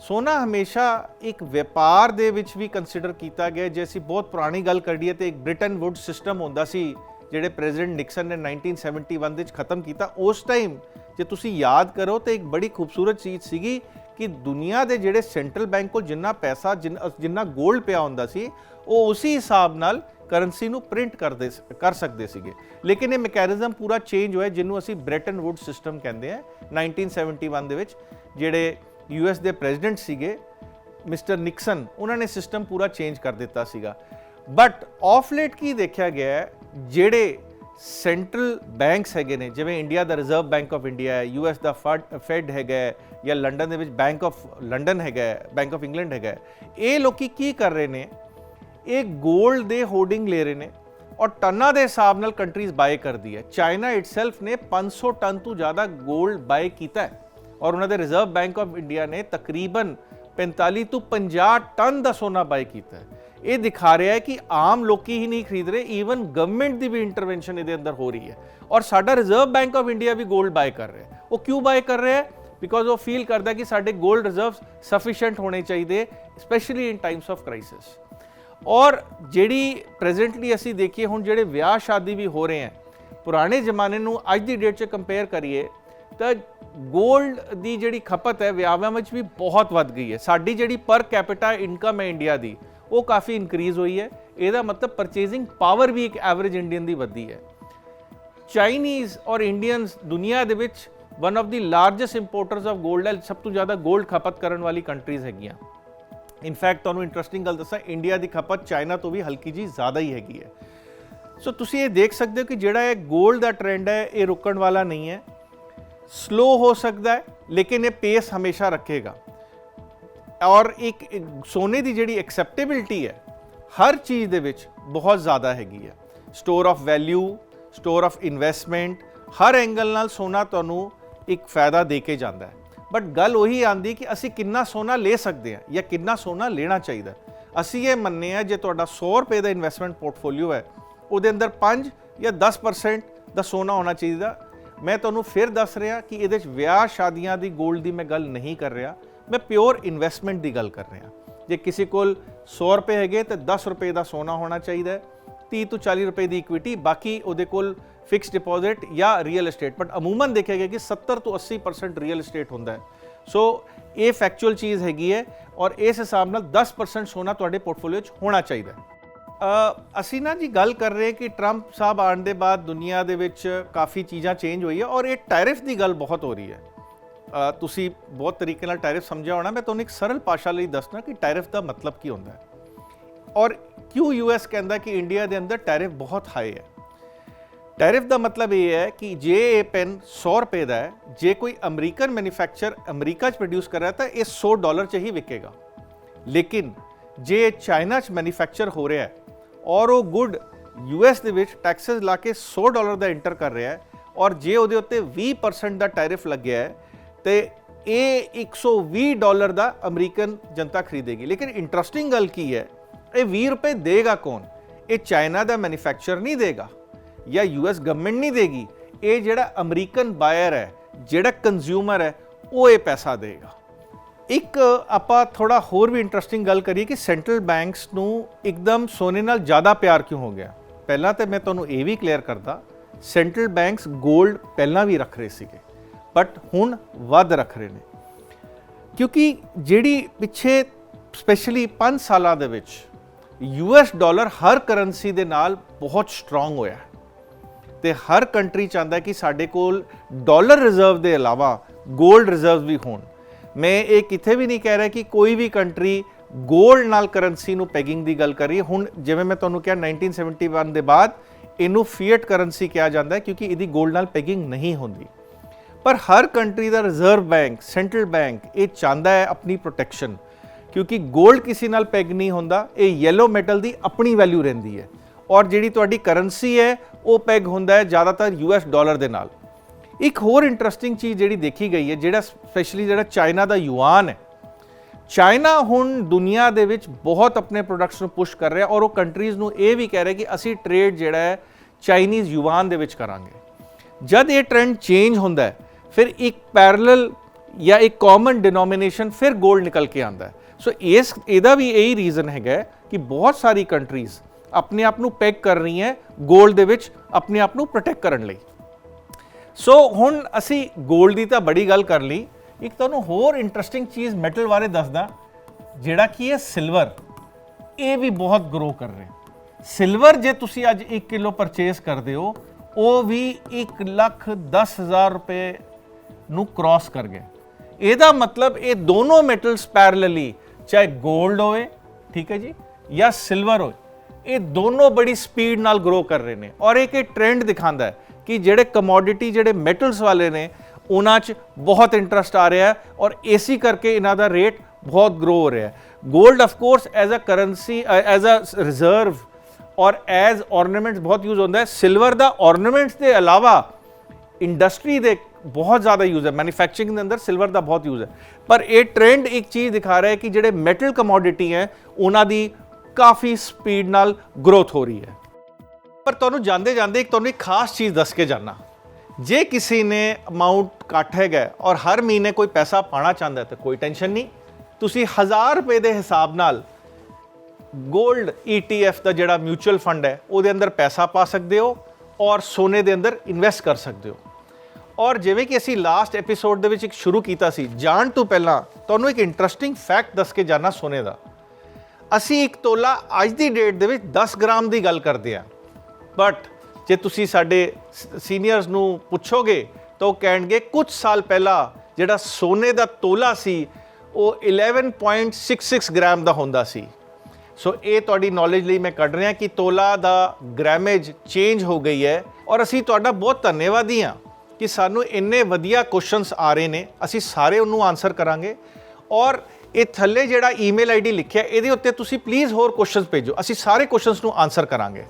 ਸੋਨਾ ਹਮੇਸ਼ਾ ਇੱਕ ਵਪਾਰ ਦੇ ਵਿੱਚ ਵੀ ਕੰਸੀਡਰ ਕੀਤਾ ਗਿਆ ਜੇ ਅਸੀਂ ਬਹੁਤ ਪੁਰਾਣੀ ਗੱਲ ਕਰੀਏ ਤੇ ਇੱਕ ਬ੍ਰਿਟਨ ਵੁੱਡ ਸਿਸਟਮ ਹੁੰਦਾ ਸੀ, ਜਿਹੜੇ ਪ੍ਰੈਜ਼ੀਡੈਂਟ ਨਿਕਸਨ ਨੇ 1971 ਦੇ ਵਿੱਚ ਖਤਮ ਕੀਤਾ। ਉਸ ਟਾਈਮ ਜੇ ਤੁਸੀਂ ਯਾਦ ਕਰੋ ਤੇ ਇੱਕ ਬੜੀ ਖੂਬਸੂਰਤ ਚੀਜ਼ ਸੀਗੀ ਕਿ ਦੁਨੀਆ ਦੇ ਜਿਹੜੇ ਸੈਂਟਰਲ ਬੈਂਕ ਕੋਲ ਜਿੰਨਾ ਪੈਸਾ, ਜਿੰਨ- ਜਿੰਨਾ 골ਡ ਪਿਆ ਹੁੰਦਾ ਸੀ, ਉਹ ਉਸੇ ਹਿਸਾਬ ਨਾਲ ਕਰੰਸੀ ਨੂੰ ਪ੍ਰਿੰਟ ਕਰਦੇ ਸ- ਕਰ ਸਕਦੇ ਸੀਗੇ। ਲੇਕਿਨ ਇਹ ਮੈਕੈਨਿਜ਼ਮ ਪੂਰਾ ਚੇਂਜ ਹੋਇਆ, ਜਿਹਨੂੰ ਅਸੀਂ ਬ੍ਰੈਟਨ ਵੁੱਡ ਸਿਸਟਮ ਕਹਿੰਦੇ ਆ 1971 ਦੇ ਵਿੱਚ, ਜਿਹੜੇ ਯੂਐਸ ਦੇ ਪ੍ਰੈਜ਼ੀਡੈਂਟ ਸੀਗੇ ਮਿਸਟਰ ਨਿਕਸਨ ਉਹਨਾਂ ਨੇ ਸਿਸਟਮ ਪੂਰਾ ਚੇਂਜ ਕਰ ਦਿੱਤਾ ਸੀਗਾ। ਬਟ ਆਫ ਲੇਟ ਕੀ ਦੇਖਿਆ ਗਿਆ ਹੈ, ਜਿਹੜੇ ਸੈਂਟਰਲ ਬੈਂਕਸ ਹੈਗੇ ਨੇ ਜਿਵੇਂ ਇੰਡੀਆ ਦਾ ਰਿਜ਼ਰਵ ਬੈਂਕ ਆਫ ਇੰਡੀਆ ਹੈ ਯੂਐਸ ਦਾ ਫੈਡ ਹੈਗਾ ਹੈ, ਜਾਂ ਲੰਡਨ ਦੇ ਵਿੱਚ ਬੈਂਕ ਆਫ ਲੰਡਨ ਹੈਗਾ ਬੈਂਕ ਆਫ ਇੰਗਲੈਂਡ ਹੈਗਾ ਹੈ। ਇਹ ਲੋਕੀ ਕੀ ਕਰ ਰਹੇ ਨੇ? ਇਹ 골ਡ ਦੇ ਹੋਰਡਿੰਗ ਲੈ ਰਹੇ ਨੇ ਔਰ ਟਨਾਂ ਦੇ ਹਿਸਾਬ ਨਾਲ ਕੰਟਰੀਜ਼ ਬਾਏ ਕਰਦੀ ਹੈ। ਚਾਈਨਾ ਇਟਸੈਲਫ ਨੇ 500 ਟਨ ਤੋਂ ਜ਼ਿਆਦਾ 골ਡ ਬਾਏ ਕੀਤਾ ਹੈ। ਔਰ ਉਹਨਾਂ ਦੇ ਰਿਜ਼ਰਵ ਬੈਂਕ ਆਫ ਇੰਡੀਆ ਨੇ ਤਕਰੀਬਨ 45 ਤੋਂ 50 ਟਨ ਦਾ ਸੋਨਾ ਬਾਏ ਕੀਤਾ ਹੈ। ਇਹ ਦਿਖਾ ਰਿਹਾ ਹੈ ਕਿ ਆਮ ਲੋਕੀ ਹੀ ਨਹੀਂ ਖਰੀਦ ਰਹੇ ਈਵਨ ਗਵਰਨਮੈਂਟ ਦੀ ਵੀ ਇੰਟਰਵੈਂਸ਼ਨ ਇਹਦੇ ਅੰਦਰ ਹੋ ਰਹੀ ਹੈ। ਔਰ ਸਾਡਾ ਰਿਜ਼ਰਵ ਬੈਂਕ ਆਫ ਇੰਡੀਆ ਵੀ 골ਡ ਬਾਏ ਕਰ ਰਿਹਾ ਹੈ। ਉਹ ਕਿਉਂ ਬਾਏ ਕਰ ਰਿਹਾ ਹੈ? ਬਿਕੋਜ਼ ਉਹ ਫੀਲ ਕਰਦਾ ਕਿ ਸਾਡੇ 골ਡ ਰਿਜ਼ਰਵਸ ਸਫੀਸ਼ੀਐਂਟ ਹੋਣੇ ਚਾਹੀਦੇ specially in times of crisis ਔਰ ਜਿਹੜੀ ਪ੍ਰੈਜ਼ੈਂਟਲੀ ਅਸੀਂ ਦੇਖੀਏ, ਹੁਣ ਜਿਹੜੇ ਵਿਆਹ ਸ਼ਾਦੀ ਵੀ ਹੋ ਰਹੇ ਹੈ, ਪੁਰਾਣੇ ਜ਼ਮਾਨੇ ਨੂੰ ਅੱਜ ਦੀ ਡੇਟ 'ਚ ਕੰਪੇਅਰ ਕਰੀਏ ਤਾਂ ਗੋਲਡ ਦੀ ਜਿਹੜੀ ਖਪਤ ਹੈ ਵਿਆਹਾਂ ਵਿੱਚ ਵੀ ਬਹੁਤ ਵੱਧ ਗਈ ਹੈ। ਸਾਡੀ ਜਿਹੜੀ ਪਰ ਕੈਪੀਟਾ ਇਨਕਮ ਹੈ ਇੰਡੀਆ ਦੀ, ਉਹ ਕਾਫੀ ਇਨਕਰੀਜ਼ ਹੋਈ ਹੈ। ਇਹਦਾ ਮਤਲਬ ਪਰਚੇਜਿੰਗ ਪਾਵਰ ਵੀ ਇੱਕ ਐਵਰੇਜ ਇੰਡੀਅਨ ਦੀ ਵਧੀ ਹੈ। ਚਾਈਨੀਜ਼ ਔਰ ਇੰਡੀਅਨਸ ਦੁਨੀਆ ਦੇ ਵਿੱਚ one of the largest importers of gold ਹੈ। ਸਭ ਤੋਂ ਜ਼ਿਆਦਾ ਗੋਲਡ ਖਪਤ ਕਰਨ ਵਾਲੀ ਕੰਟਰੀਜ਼ ਹੈਗੀਆਂ। ਇਨਫੈਕਟ ਤੁਹਾਨੂੰ ਇੰਟਰਸਟਿੰਗ ਗੱਲ ਦੱਸਾਂ ਇੰਡੀਆ ਦੀ ਖਪਤ ਚਾਈਨਾ ਤੋਂ ਵੀ ਹਲਕੀ ਜੀ ਜ਼ਿਆਦਾ ਹੀ ਹੈਗੀ ਹੈ। ਸੋ ਤੁਸੀਂ ਇਹ ਦੇਖ ਸਕਦੇ ਹੋ ਕਿ ਜਿਹੜਾ ਇਹ ਗੋਲਡ ਦਾ ਟ੍ਰੈਂਡ ਹੈ, ਇਹ ਰੁਕਣ ਵਾਲਾ ਨਹੀਂ ਹੈ। ਸਲੋ ਹੋ ਸਕਦਾ ਹੈ ਲੇਕਿਨ ਇਹ ਪੇਸ ਹਮੇਸ਼ਾ ਰੱਖੇਗਾ ਔਰ ਇੱਕ ਸੋਨੇ ਦੀ ਜਿਹੜੀ ਐਕਸੈਪਟੇਬਿਲਟੀ ਹੈ ਹਰ ਚੀਜ਼ ਦੇ ਵਿੱਚ ਬਹੁਤ ਜ਼ਿਆਦਾ ਹੈਗੀ ਹੈ store of value store of investment Har angle ਨਾਲ ਸੋਨਾ ਤੁਹਾਨੂੰ ਇੱਕ ਫਾਇਦਾ ਦੇ ਕੇ ਜਾਂਦਾ ਹੈ ਬਟ ਗੱਲ ਉਹੀ ਆਂਦੀ ਕਿ ਅਸੀਂ ਕਿੰਨਾ ਸੋਨਾ ਲੈ ਸਕਦੇ ਹਾਂ ਜਾਂ ਕਿੰਨਾ ਸੋਨਾ ਲੈਣਾ ਚਾਹੀਦਾ ਅਸੀਂ ਇਹ ਮੰਨਦੇ ਹਾਂ ਜੇ ਤੁਹਾਡਾ 100 ਰੁਪਏ ਦਾ ਇਨਵੈਸਟਮੈਂਟ ਪੋਰਟਫੋਲੀਓ ਹੈ ਉਹਦੇ ਅੰਦਰ 5 ਜਾਂ 10% ਦਾ ਸੋਨਾ ਹੋਣਾ ਚਾਹੀਦਾ ਮੈਂ ਤੁਹਾਨੂੰ ਫਿਰ ਦੱਸ ਰਿਹਾ ਕਿ ਇਹਦੇ ਵਿੱਚ ਵਿਆਹ ਸ਼ਾਦੀਆਂ ਦੀ 골ਡ ਦੀ ਮੈਂ ਗੱਲ ਨਹੀਂ ਕਰ ਰਿਹਾ। ਮੈਂ ਪਿਓਰ ਇਨਵੈਸਟਮੈਂਟ ਦੀ ਗੱਲ ਕਰ ਰਿਹਾ। ਜੇ ਕਿਸੇ ਕੋਲ 100 ਰੁਪਏ ਹੈਗੇ ਤੇ 10 ਰੁਪਏ ਦਾ ਸੋਨਾ ਹੋਣਾ ਚਾਹੀਦਾ ਹੈ 30 ਤੋਂ 40 ਰੁਪਏ ਦੀ ਇਕੁਇਟੀ ਬਾਕੀ ਉਹਦੇ ਕੋਲ ਫਿਕਸ ਡਿਪੋਜ਼ਿਟ ਜਾਂ ਰੀਅਲ ਏਸਟੇਟ ਬਟ ਅਮੂਮਨ ਦੇਖਿਆ ਗਿਆ ਕਿ 70 ਤੋਂ 80% ਰੀਅਲ ਏਸਟੇਟ ਹੁੰਦਾ ਹੈ। ਸੋ ਇਹ ਫੈਕਚੁਅਲ ਚੀਜ਼ ਹੈਗੀ ਹੈ ਔਰ ਇਸ ਹਿਸਾਬ ਨਾਲ 10% ਸੋਨਾ ਤੁਹਾਡੇ ਪੋਰਟਫੋਲੀਓ 'ਚ ਹੋਣਾ ਚਾਹੀਦਾ ਹੈ। ਅਸੀਂ ਨਾ ਜੀ ਗੱਲ ਕਰ ਰਹੇ ਕਿ ਟਰੰਪ ਸਾਹਿਬ ਆਉਣ ਦੇ ਬਾਅਦ ਦੁਨੀਆ ਦੇ ਵਿੱਚ ਕਾਫੀ ਚੀਜ਼ਾਂ ਚੇਂਜ ਹੋਈ ਹੈ ਔਰ ਇਹ ਟੈਰਿਫ ਦੀ ਗੱਲ ਬਹੁਤ ਹੋ ਰਹੀ ਹੈ। ਤੁਸੀਂ ਬਹੁਤ ਤਰੀਕੇ ਨਾਲ ਟੈਰਿਫ ਸਮਝਿਆ ਹੋਣਾ, ਮੈਂ ਤੁਹਾਨੂੰ ਇੱਕ ਸਰਲ ਭਾਸ਼ਾ ਲਈ ਦੱਸਣਾ ਕਿ ਟੈਰਿਫ ਦਾ ਮਤਲਬ ਕੀ ਹੁੰਦਾ ਹੈ। ਔਰ ਕਿਉਂ ਯੂਐਸ ਕਹਿੰਦਾ ਕਿ ਇੰਡੀਆ ਦੇ ਅੰਦਰ ਟੈਰਿਫ ਬਹੁਤ ਹਾਈ ਹੈ? ਟੈਰਿਫ ਦਾ ਮਤਲਬ ਇਹ ਹੈ ਕਿ ਜੇ ਇਹ ਪੈਨ 100 ਰੁਪਏ ਦਾ ਹੈ, ਜੇ ਕੋਈ ਅਮਰੀਕਨ ਮੈਨੂਫੈਕਚਰ ਅਮਰੀਕਾ 'ਚ ਪ੍ਰੋਡਿਊਸ ਕਰ ਰਿਹਾ ਤਾਂ ਇਹ 100 ਡਾਲਰ 'ਚ ਹੀ ਵਿਕੇਗਾ। ਲੇਕਿਨ ਜੇ ਇਹ ਚਾਈਨਾ 'ਚ ਮੈਨੂਫੈਕਚਰ ਹੋ ਰਿਹਾ ਹੈ ਔਰ ਉਹ ਗੁੱਡ ਯੂਐਸ ਦੇ ਵਿੱਚ ਟੈਕਸਸ ਲਾ ਕੇ 100 ਡਾਲਰ ਦਾ ਇੰਟਰ ਕਰ ਰਿਹਾ ਹੈ ਔਰ ਜੇ ਉਹਦੇ ਉੱਤੇ 20% ਦਾ ਟੈਰਿਫ ਲੱਗਿਆ ਹੈ, ਤੇ ਇਹ 120 ਡਾਲਰ ਦਾ ਅਮਰੀਕਨ ਜਨਤਾ ਖਰੀਦੇਗੀ। ਲੇਕਿਨ ਇੰਟਰਸਟਿੰਗ ਗੱਲ ਕੀ ਹੈ, ਇਹ 20 ਰੁਪਏ ਦੇਗਾ ਕੌਣ? ਇਹ ਚਾਈਨਾ ਦਾ ਮੈਨੂਫੈਕਚਰ ਨਹੀਂ ਦੇਗਾ ਜਾਂ ਯੂਐਸ ਗਵਰਨਮੈਂਟ ਨਹੀਂ ਦੇਗੀ। ਇਹ ਜਿਹੜਾ ਅਮਰੀਕਨ ਬਾਇਰ ਹੈ, ਜਿਹੜਾ ਕੰਜ਼ਿਊਮਰ ਹੈ, ਉਹ ਇਹ ਪੈਸਾ ਦੇਗਾ। ਇੱਕ ਆਪਾਂ ਥੋੜਾ ਹੋਰ ਵੀ ਇੰਟਰਸਟਿੰਗ ਗੱਲ ਕਰੀਏ ਕਿ ਸੈਂਟਰਲ ਬੈਂਕਸ ਨੂੰ ਇੱਕਦਮ ਸੋਨੇ ਨਾਲ ਜ਼ਿਆਦਾ ਪਿਆਰ ਕਿਉਂ ਹੋ ਗਿਆ? ਪਹਿਲਾਂ ਤੇ ਮੈਂ ਤੁਹਾਨੂੰ ਇਹ ਵੀ ਕਲੀਅਰ ਕਰਦਾ ਸੈਂਟਰਲ ਬੈਂਕਸ 골ਡ ਪਹਿਲਾਂ ਵੀ ਰੱਖ ਰਹੇ ਸੀਗੇ ਬਟ ਹੁਣ ਵੱਧ ਰੱਖ ਰਹੇ ਨੇ। ਕਿਉਂਕਿ ਜਿਹੜੀ ਪਿੱਛੇ ਸਪੈਸ਼ਲੀ 5 ਸਾਲਾਂ ਦੇ ਵਿੱਚ ਯੂਐਸ ਡਾਲਰ ਹਰ ਕਰੰਸੀ ਦੇ ਨਾਲ ਬਹੁਤ ਸਟਰੋਂਗ ਹੋਇਆ ਹੈ। ਤੇ ਹਰ ਕੰਟਰੀ ਚਾਹੁੰਦਾ ਕਿ ਸਾਡੇ ਕੋਲ ਡਾਲਰ ਰਿਜ਼ਰਵ ਦੇ ਇਲਾਵਾ 골ਡ ਰਿਜ਼ਰਵ ਵੀ ਹੋਣ। ਮੈਂ ਇਹ ਕਿਤੇ ਵੀ ਨਹੀਂ ਕਹਿ ਰਿਹਾ ਕਿ ਕੋਈ ਵੀ ਕੰਟਰੀ ਗੋਲਡ ਨਾਲ ਕਰੰਸੀ ਨੂੰ ਪੈਗਿੰਗ ਦੀ ਗੱਲ ਕਰੀ ਹੁਣ ਜਿਵੇਂ ਮੈਂ ਤੁਹਾਨੂੰ ਕਿਹਾ 1971 ਦੇ ਬਾਅਦ ਇਹਨੂੰ ਫੀਟ ਕਰੰਸੀ ਕਿਹਾ ਜਾਂਦਾ ਕਿਉਂਕਿ ਇਹਦੀ ਗੋਲਡ ਨਾਲ ਪੈਗਿੰਗ ਨਹੀਂ ਹੁੰਦੀ। ਪਰ ਹਰ ਕੰਟਰੀ ਦਾ ਰਿਜ਼ਰਵ ਬੈਂਕ ਸੈਂਟਰਲ ਬੈਂਕ ਇਹ ਚਾਹੁੰਦਾ ਹੈ ਆਪਣੀ ਪ੍ਰੋਟੈਕਸ਼ਨ ਕਿਉਂਕਿ ਗੋਲਡ ਕਿਸੇ ਨਾਲ ਪੈਗ ਨਹੀਂ ਹੁੰਦਾ, ਇਹ ਯੈਲੋ ਮੈਟਲ ਦੀ ਆਪਣੀ ਵੈਲਿਊ ਰਹਿੰਦੀ ਹੈ। ਔਰ ਜਿਹੜੀ ਤੁਹਾਡੀ ਕਰੰਸੀ ਹੈ, ਉਹ ਪੈਗ ਹੁੰਦਾ ਹੈ ਜ਼ਿਆਦਾਤਰ ਯੂਐਸ ਡਾਲਰ ਦੇ ਨਾਲ। ਇੱਕ ਹੋਰ ਇੰਟਰਸਟਿੰਗ ਚੀਜ਼ ਜਿਹੜੀ ਦੇਖੀ ਗਈ ਹੈ, ਜਿਹੜਾ ਸਪੈਸ਼ਲੀ ਜਿਹੜਾ ਚਾਈਨਾ ਦਾ ਯੂਆਨ ਹੈ। ਚਾਈਨਾ ਹੁਣ ਦੁਨੀਆ ਦੇ ਵਿੱਚ ਬਹੁਤ ਆਪਣੇ ਪ੍ਰੋਡਕਟਸ ਨੂੰ ਪੁਸ਼ ਕਰ ਰਿਹਾ ਔਰ ਉਹ ਕੰਟਰੀਜ਼ ਨੂੰ ਇਹ ਵੀ ਕਹਿ ਰਿਹਾ ਕਿ ਅਸੀਂ ਟ੍ਰੇਡ ਜਿਹੜਾ ਹੈ ਚਾਈਨੀਜ਼ ਯੂਆਨ ਦੇ ਵਿੱਚ ਕਰਾਂਗੇ। ਜਦ ਇਹ ਟ੍ਰੈਂਡ ਚੇਂਜ ਹੁੰਦਾ ਹੈ, ਫਿਰ ਇੱਕ ਪੈਰਲਲ ਜਾਂ ਇੱਕ ਕਾਮਨ ਡਿਨੋਮੀਨੇਸ਼ਨ ਫਿਰ 골ਡ ਨਿਕਲ ਕੇ ਆਉਂਦਾ ਹੈ। ਸੋ ਇਸ, ਇਹਦਾ ਵੀ ਇਹੀ ਰੀਜ਼ਨ ਹੈਗਾ ਕਿ ਬਹੁਤ ਸਾਰੀ ਕੰਟਰੀਜ਼ ਆਪਣੇ ਆਪ ਨੂੰ ਪੈਕ ਕਰ ਰਹੀ ਹੈ 골ਡ ਦੇ ਵਿੱਚ, ਆਪਣੇ ਆਪ ਨੂੰ ਪ੍ਰੋਟੈਕਟ ਕਰਨ ਲਈ। ਸੋ ਹੁਣ ਅਸੀਂ 골ਡ ਦੀ ਤਾਂ ਬੜੀ ਗੱਲ ਕਰ ਲਈ। ਇੱਕ ਤੁਹਾਨੂੰ ਹੋਰ ਇੰਟਰਸਟਿੰਗ ਚੀਜ਼ ਮੈਟਲ ਬਾਰੇ ਦੱਸਦਾ, ਜਿਹੜਾ ਕਿ ਹੈ ਸਿਲਵਰ ਇਹ ਵੀ ਬਹੁਤ ਗਰੋ ਕਰ ਰਿਹਾ। ਸਿਲਵਰ ਜੇ ਤੁਸੀਂ ਅੱਜ 1 ਕਿਲੋ ਪਰਚੇਸ ਕਰਦੇ ਹੋ, ਉਹ ਵੀ 1 ਲੱਖ 10000 ਰੁਪਏ ਨੂੰ ਕ੍ਰਾਸ ਕਰ ਗਿਆ। ਇਹਦਾ ਮਤਲਬ ਇਹ ਦੋਨੋਂ ਮੈਟਲਸ ਪੈਰਲਲੀ ਚਾਹੇ 골ਡ ਹੋਵੇ, ਠੀਕ ਹੈ ਜੀ, ਜਾਂ ਸਿਲਵਰ ਹੋਵੇ ਇਹ ਦੋਨੋਂ ਬੜੀ ਸਪੀਡ ਨਾਲ ਗਰੋ ਕਰ ਰਹੇ ਨੇ ਔਰ ਇੱਕ ਇਹ ਟ੍ਰੈਂਡ ਦਿਖਾਉਂਦਾ ਹੈ ਕਿ ਜਿਹੜੇ ਕਮੋਡਿਟੀ ਜਿਹੜੇ ਮੈਟਲਸ ਵਾਲੇ ਨੇ ਉਹਨਾਂ 'ਚ ਬਹੁਤ ਇੰਟਰਸਟ ਆ ਰਿਹਾ ਹੈ ਔਰ ਏਸੀ ਕਰਕੇ ਇਹਨਾਂ ਦਾ ਰੇਟ ਬਹੁਤ ਗਰੋ ਹੋ ਰਿਹਾ ਹੈ 골ਡ of course as a currency as a reserve ਔਰ ਐਜ਼ ornaments ਬਹੁਤ ਯੂਜ਼ ਹੁੰਦਾ ਹੈ ਸਿਲਵਰ ਦਾ ornaments ਦੇ ਇਲਾਵਾ ਇੰਡਸਟਰੀ ਦੇ ਬਹੁਤ ਜ਼ਿਆਦਾ ਯੂਜ਼ ਹੈ ਮੈਨੂਫੈਕਚਰਿੰਗ ਦੇ ਅੰਦਰ ਸਿਲਵਰ ਦਾ ਬਹੁਤ ਯੂਜ਼ ਹੈ ਪਰ ਇਹ ਟ੍ਰੈਂਡ ਇੱਕ ਚੀਜ਼ ਦਿਖਾ ਰਿਹਾ ਹੈ ਕਿ ਜਿਹੜੇ ਮੈਟਲ ਕਮੋਡਿਟੀ ਹੈ ਉਹਨਾਂ ਦੀ ਕਾਫੀ ਸਪੀਡ ਨਾਲ ਗਰੋਥ ਹੋ ਰਹੀ ਹੈ। ਪਰ ਤੁਹਾਨੂੰ ਜਾਂਦੇ ਜਾਂਦੇ ਇੱਕ ਤੁਹਾਨੂੰ ਇੱਕ ਖਾਸ ਚੀਜ਼ ਦੱਸ ਕੇ ਜਾਣਾ ਜੇ ਕਿਸੇ ਨੇ ਅਮਾਉਂਟ ਘੱਟ ਹੈਗਾ ਔਰ ਹਰ ਮਹੀਨੇ ਕੋਈ ਪੈਸਾ ਪਾਣਾ ਚਾਹੁੰਦਾ ਤਾਂ ਕੋਈ ਟੈਨਸ਼ਨ ਨਹੀਂ। ਤੁਸੀਂ 1000 ਰੁਪਏ ਦੇ ਹਿਸਾਬ ਨਾਲ 골ਡ ETF ਦਾ ਜਿਹੜਾ ਮਿਊਚੁਅਲ ਫੰਡ ਹੈ, ਉਹਦੇ ਅੰਦਰ ਪੈਸਾ ਪਾ ਸਕਦੇ ਹੋ ਔਰ ਸੋਨੇ ਦੇ ਅੰਦਰ ਇਨਵੈਸਟ ਕਰ ਸਕਦੇ ਹੋ। ਔਰ ਜਿਵੇਂ ਕਿ ਅਸੀਂ ਲਾਸਟ ਐਪੀਸੋਡ ਦੇ ਵਿੱਚ ਇੱਕ ਸ਼ੁਰੂ ਕੀਤਾ ਸੀ, ਜਾਣ ਤੋਂ ਪਹਿਲਾਂ ਤੁਹਾਨੂੰ ਇੱਕ ਇੰਟਰਸਟਿੰਗ ਫੈਕਟ ਦੱਸ ਕੇ ਜਾਣਾ ਸੋਨੇ ਦਾ। ਅਸੀਂ ਇੱਕ ਤੋਲਾ ਅੱਜ ਦੀ ਡੇਟ ਦੇ ਵਿੱਚ 10 ਗ੍ਰਾਮ ਦੀ ਗੱਲ ਕਰਦੇ ਹਾਂ। ਬਟ ਜੇ ਤੁਸੀਂ ਸਾਡੇ ਸੀਨੀਅਰਸ ਨੂੰ ਪੁੱਛੋਗੇ ਤਾਂ ਉਹ ਕਹਿਣਗੇ ਕੁਝ ਸਾਲ ਪਹਿਲਾਂ ਜਿਹੜਾ ਸੋਨੇ ਦਾ ਤੋਲਾ ਸੀ, ਉਹ 11.66 ਗ੍ਰਾਮ ਦਾ ਹੁੰਦਾ ਸੀ। ਸੋ ਇਹ ਤੁਹਾਡੀ ਨੌਲੇਜ ਲਈ ਮੈਂ ਕੱਢ ਰਿਹਾ ਕਿ ਤੋਲਾ ਦਾ ਗ੍ਰਾਮੇਜ ਚੇਂਜ ਹੋ ਗਈ ਹੈ ਔਰ ਅਸੀਂ ਤੁਹਾਡਾ ਬਹੁਤ ਧੰਨਵਾਦੀ ਹਾਂ ਕਿ ਸਾਨੂੰ ਇੰਨੇ ਵਧੀਆ ਕੁਐਸਚਨਸ ਆ ਰਹੇ ਨੇ। ਅਸੀਂ ਸਾਰੇ ਉਹਨੂੰ ਆਨਸਰ ਕਰਾਂਗੇ ਔਰ ਇਹ ਥੱਲੇ ਜਿਹੜਾ ਈਮੇਲ ਆਈਡੀ ਲਿਖਿਆ, ਇਹਦੇ ਉੱਤੇ ਤੁਸੀਂ ਪਲੀਜ਼ ਹੋਰ ਕੁਐਸਚਨਸ ਭੇਜੋ। ਅਸੀਂ ਸਾਰੇ ਕੁਐਸਚਨਸ ਨੂੰ ਆਨਸਰ ਕਰਾਂਗੇ।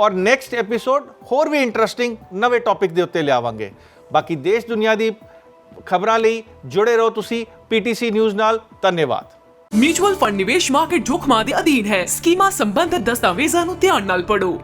ਔਰ ਨੈਕਸਟ ਐਪੀਸੋਡ ਹੋਰ ਵੀ ਇੰਟਰਸਟਿੰਗ ਨਵੇਂ ਟੌਪਿਕ ਦੇ ਉੱਤੇ ਲਿਆਵਾਂਗੇ। ਬਾਕੀ ਦੇਸ਼ ਦੁਨੀਆ ਦੀ ਖਬਰਾਂ ਲਈ ਜੁੜੇ ਰਹੋ ਤੁਸੀਂ ਪੀਟੀਸੀ ਨਿਊਜ਼ ਨਾਲ। ਧੰਨਵਾਦ। ਮਿਊਚੁਅਲ ਫੰਡ ਨਿਵੇਸ਼ ਮਾਰਕੀਟ ਜੋਖਮਾਂ ਦੇ ਅਧੀਨ ਹੈ। ਸਕੀਮਾਂ ਸੰਬੰਧਿਤ ਦਸਤਾਵੇਜ਼ਾਂ ਨੂੰ ਧਿਆਨ ਨਾਲ ਪੜ੍ਹੋ।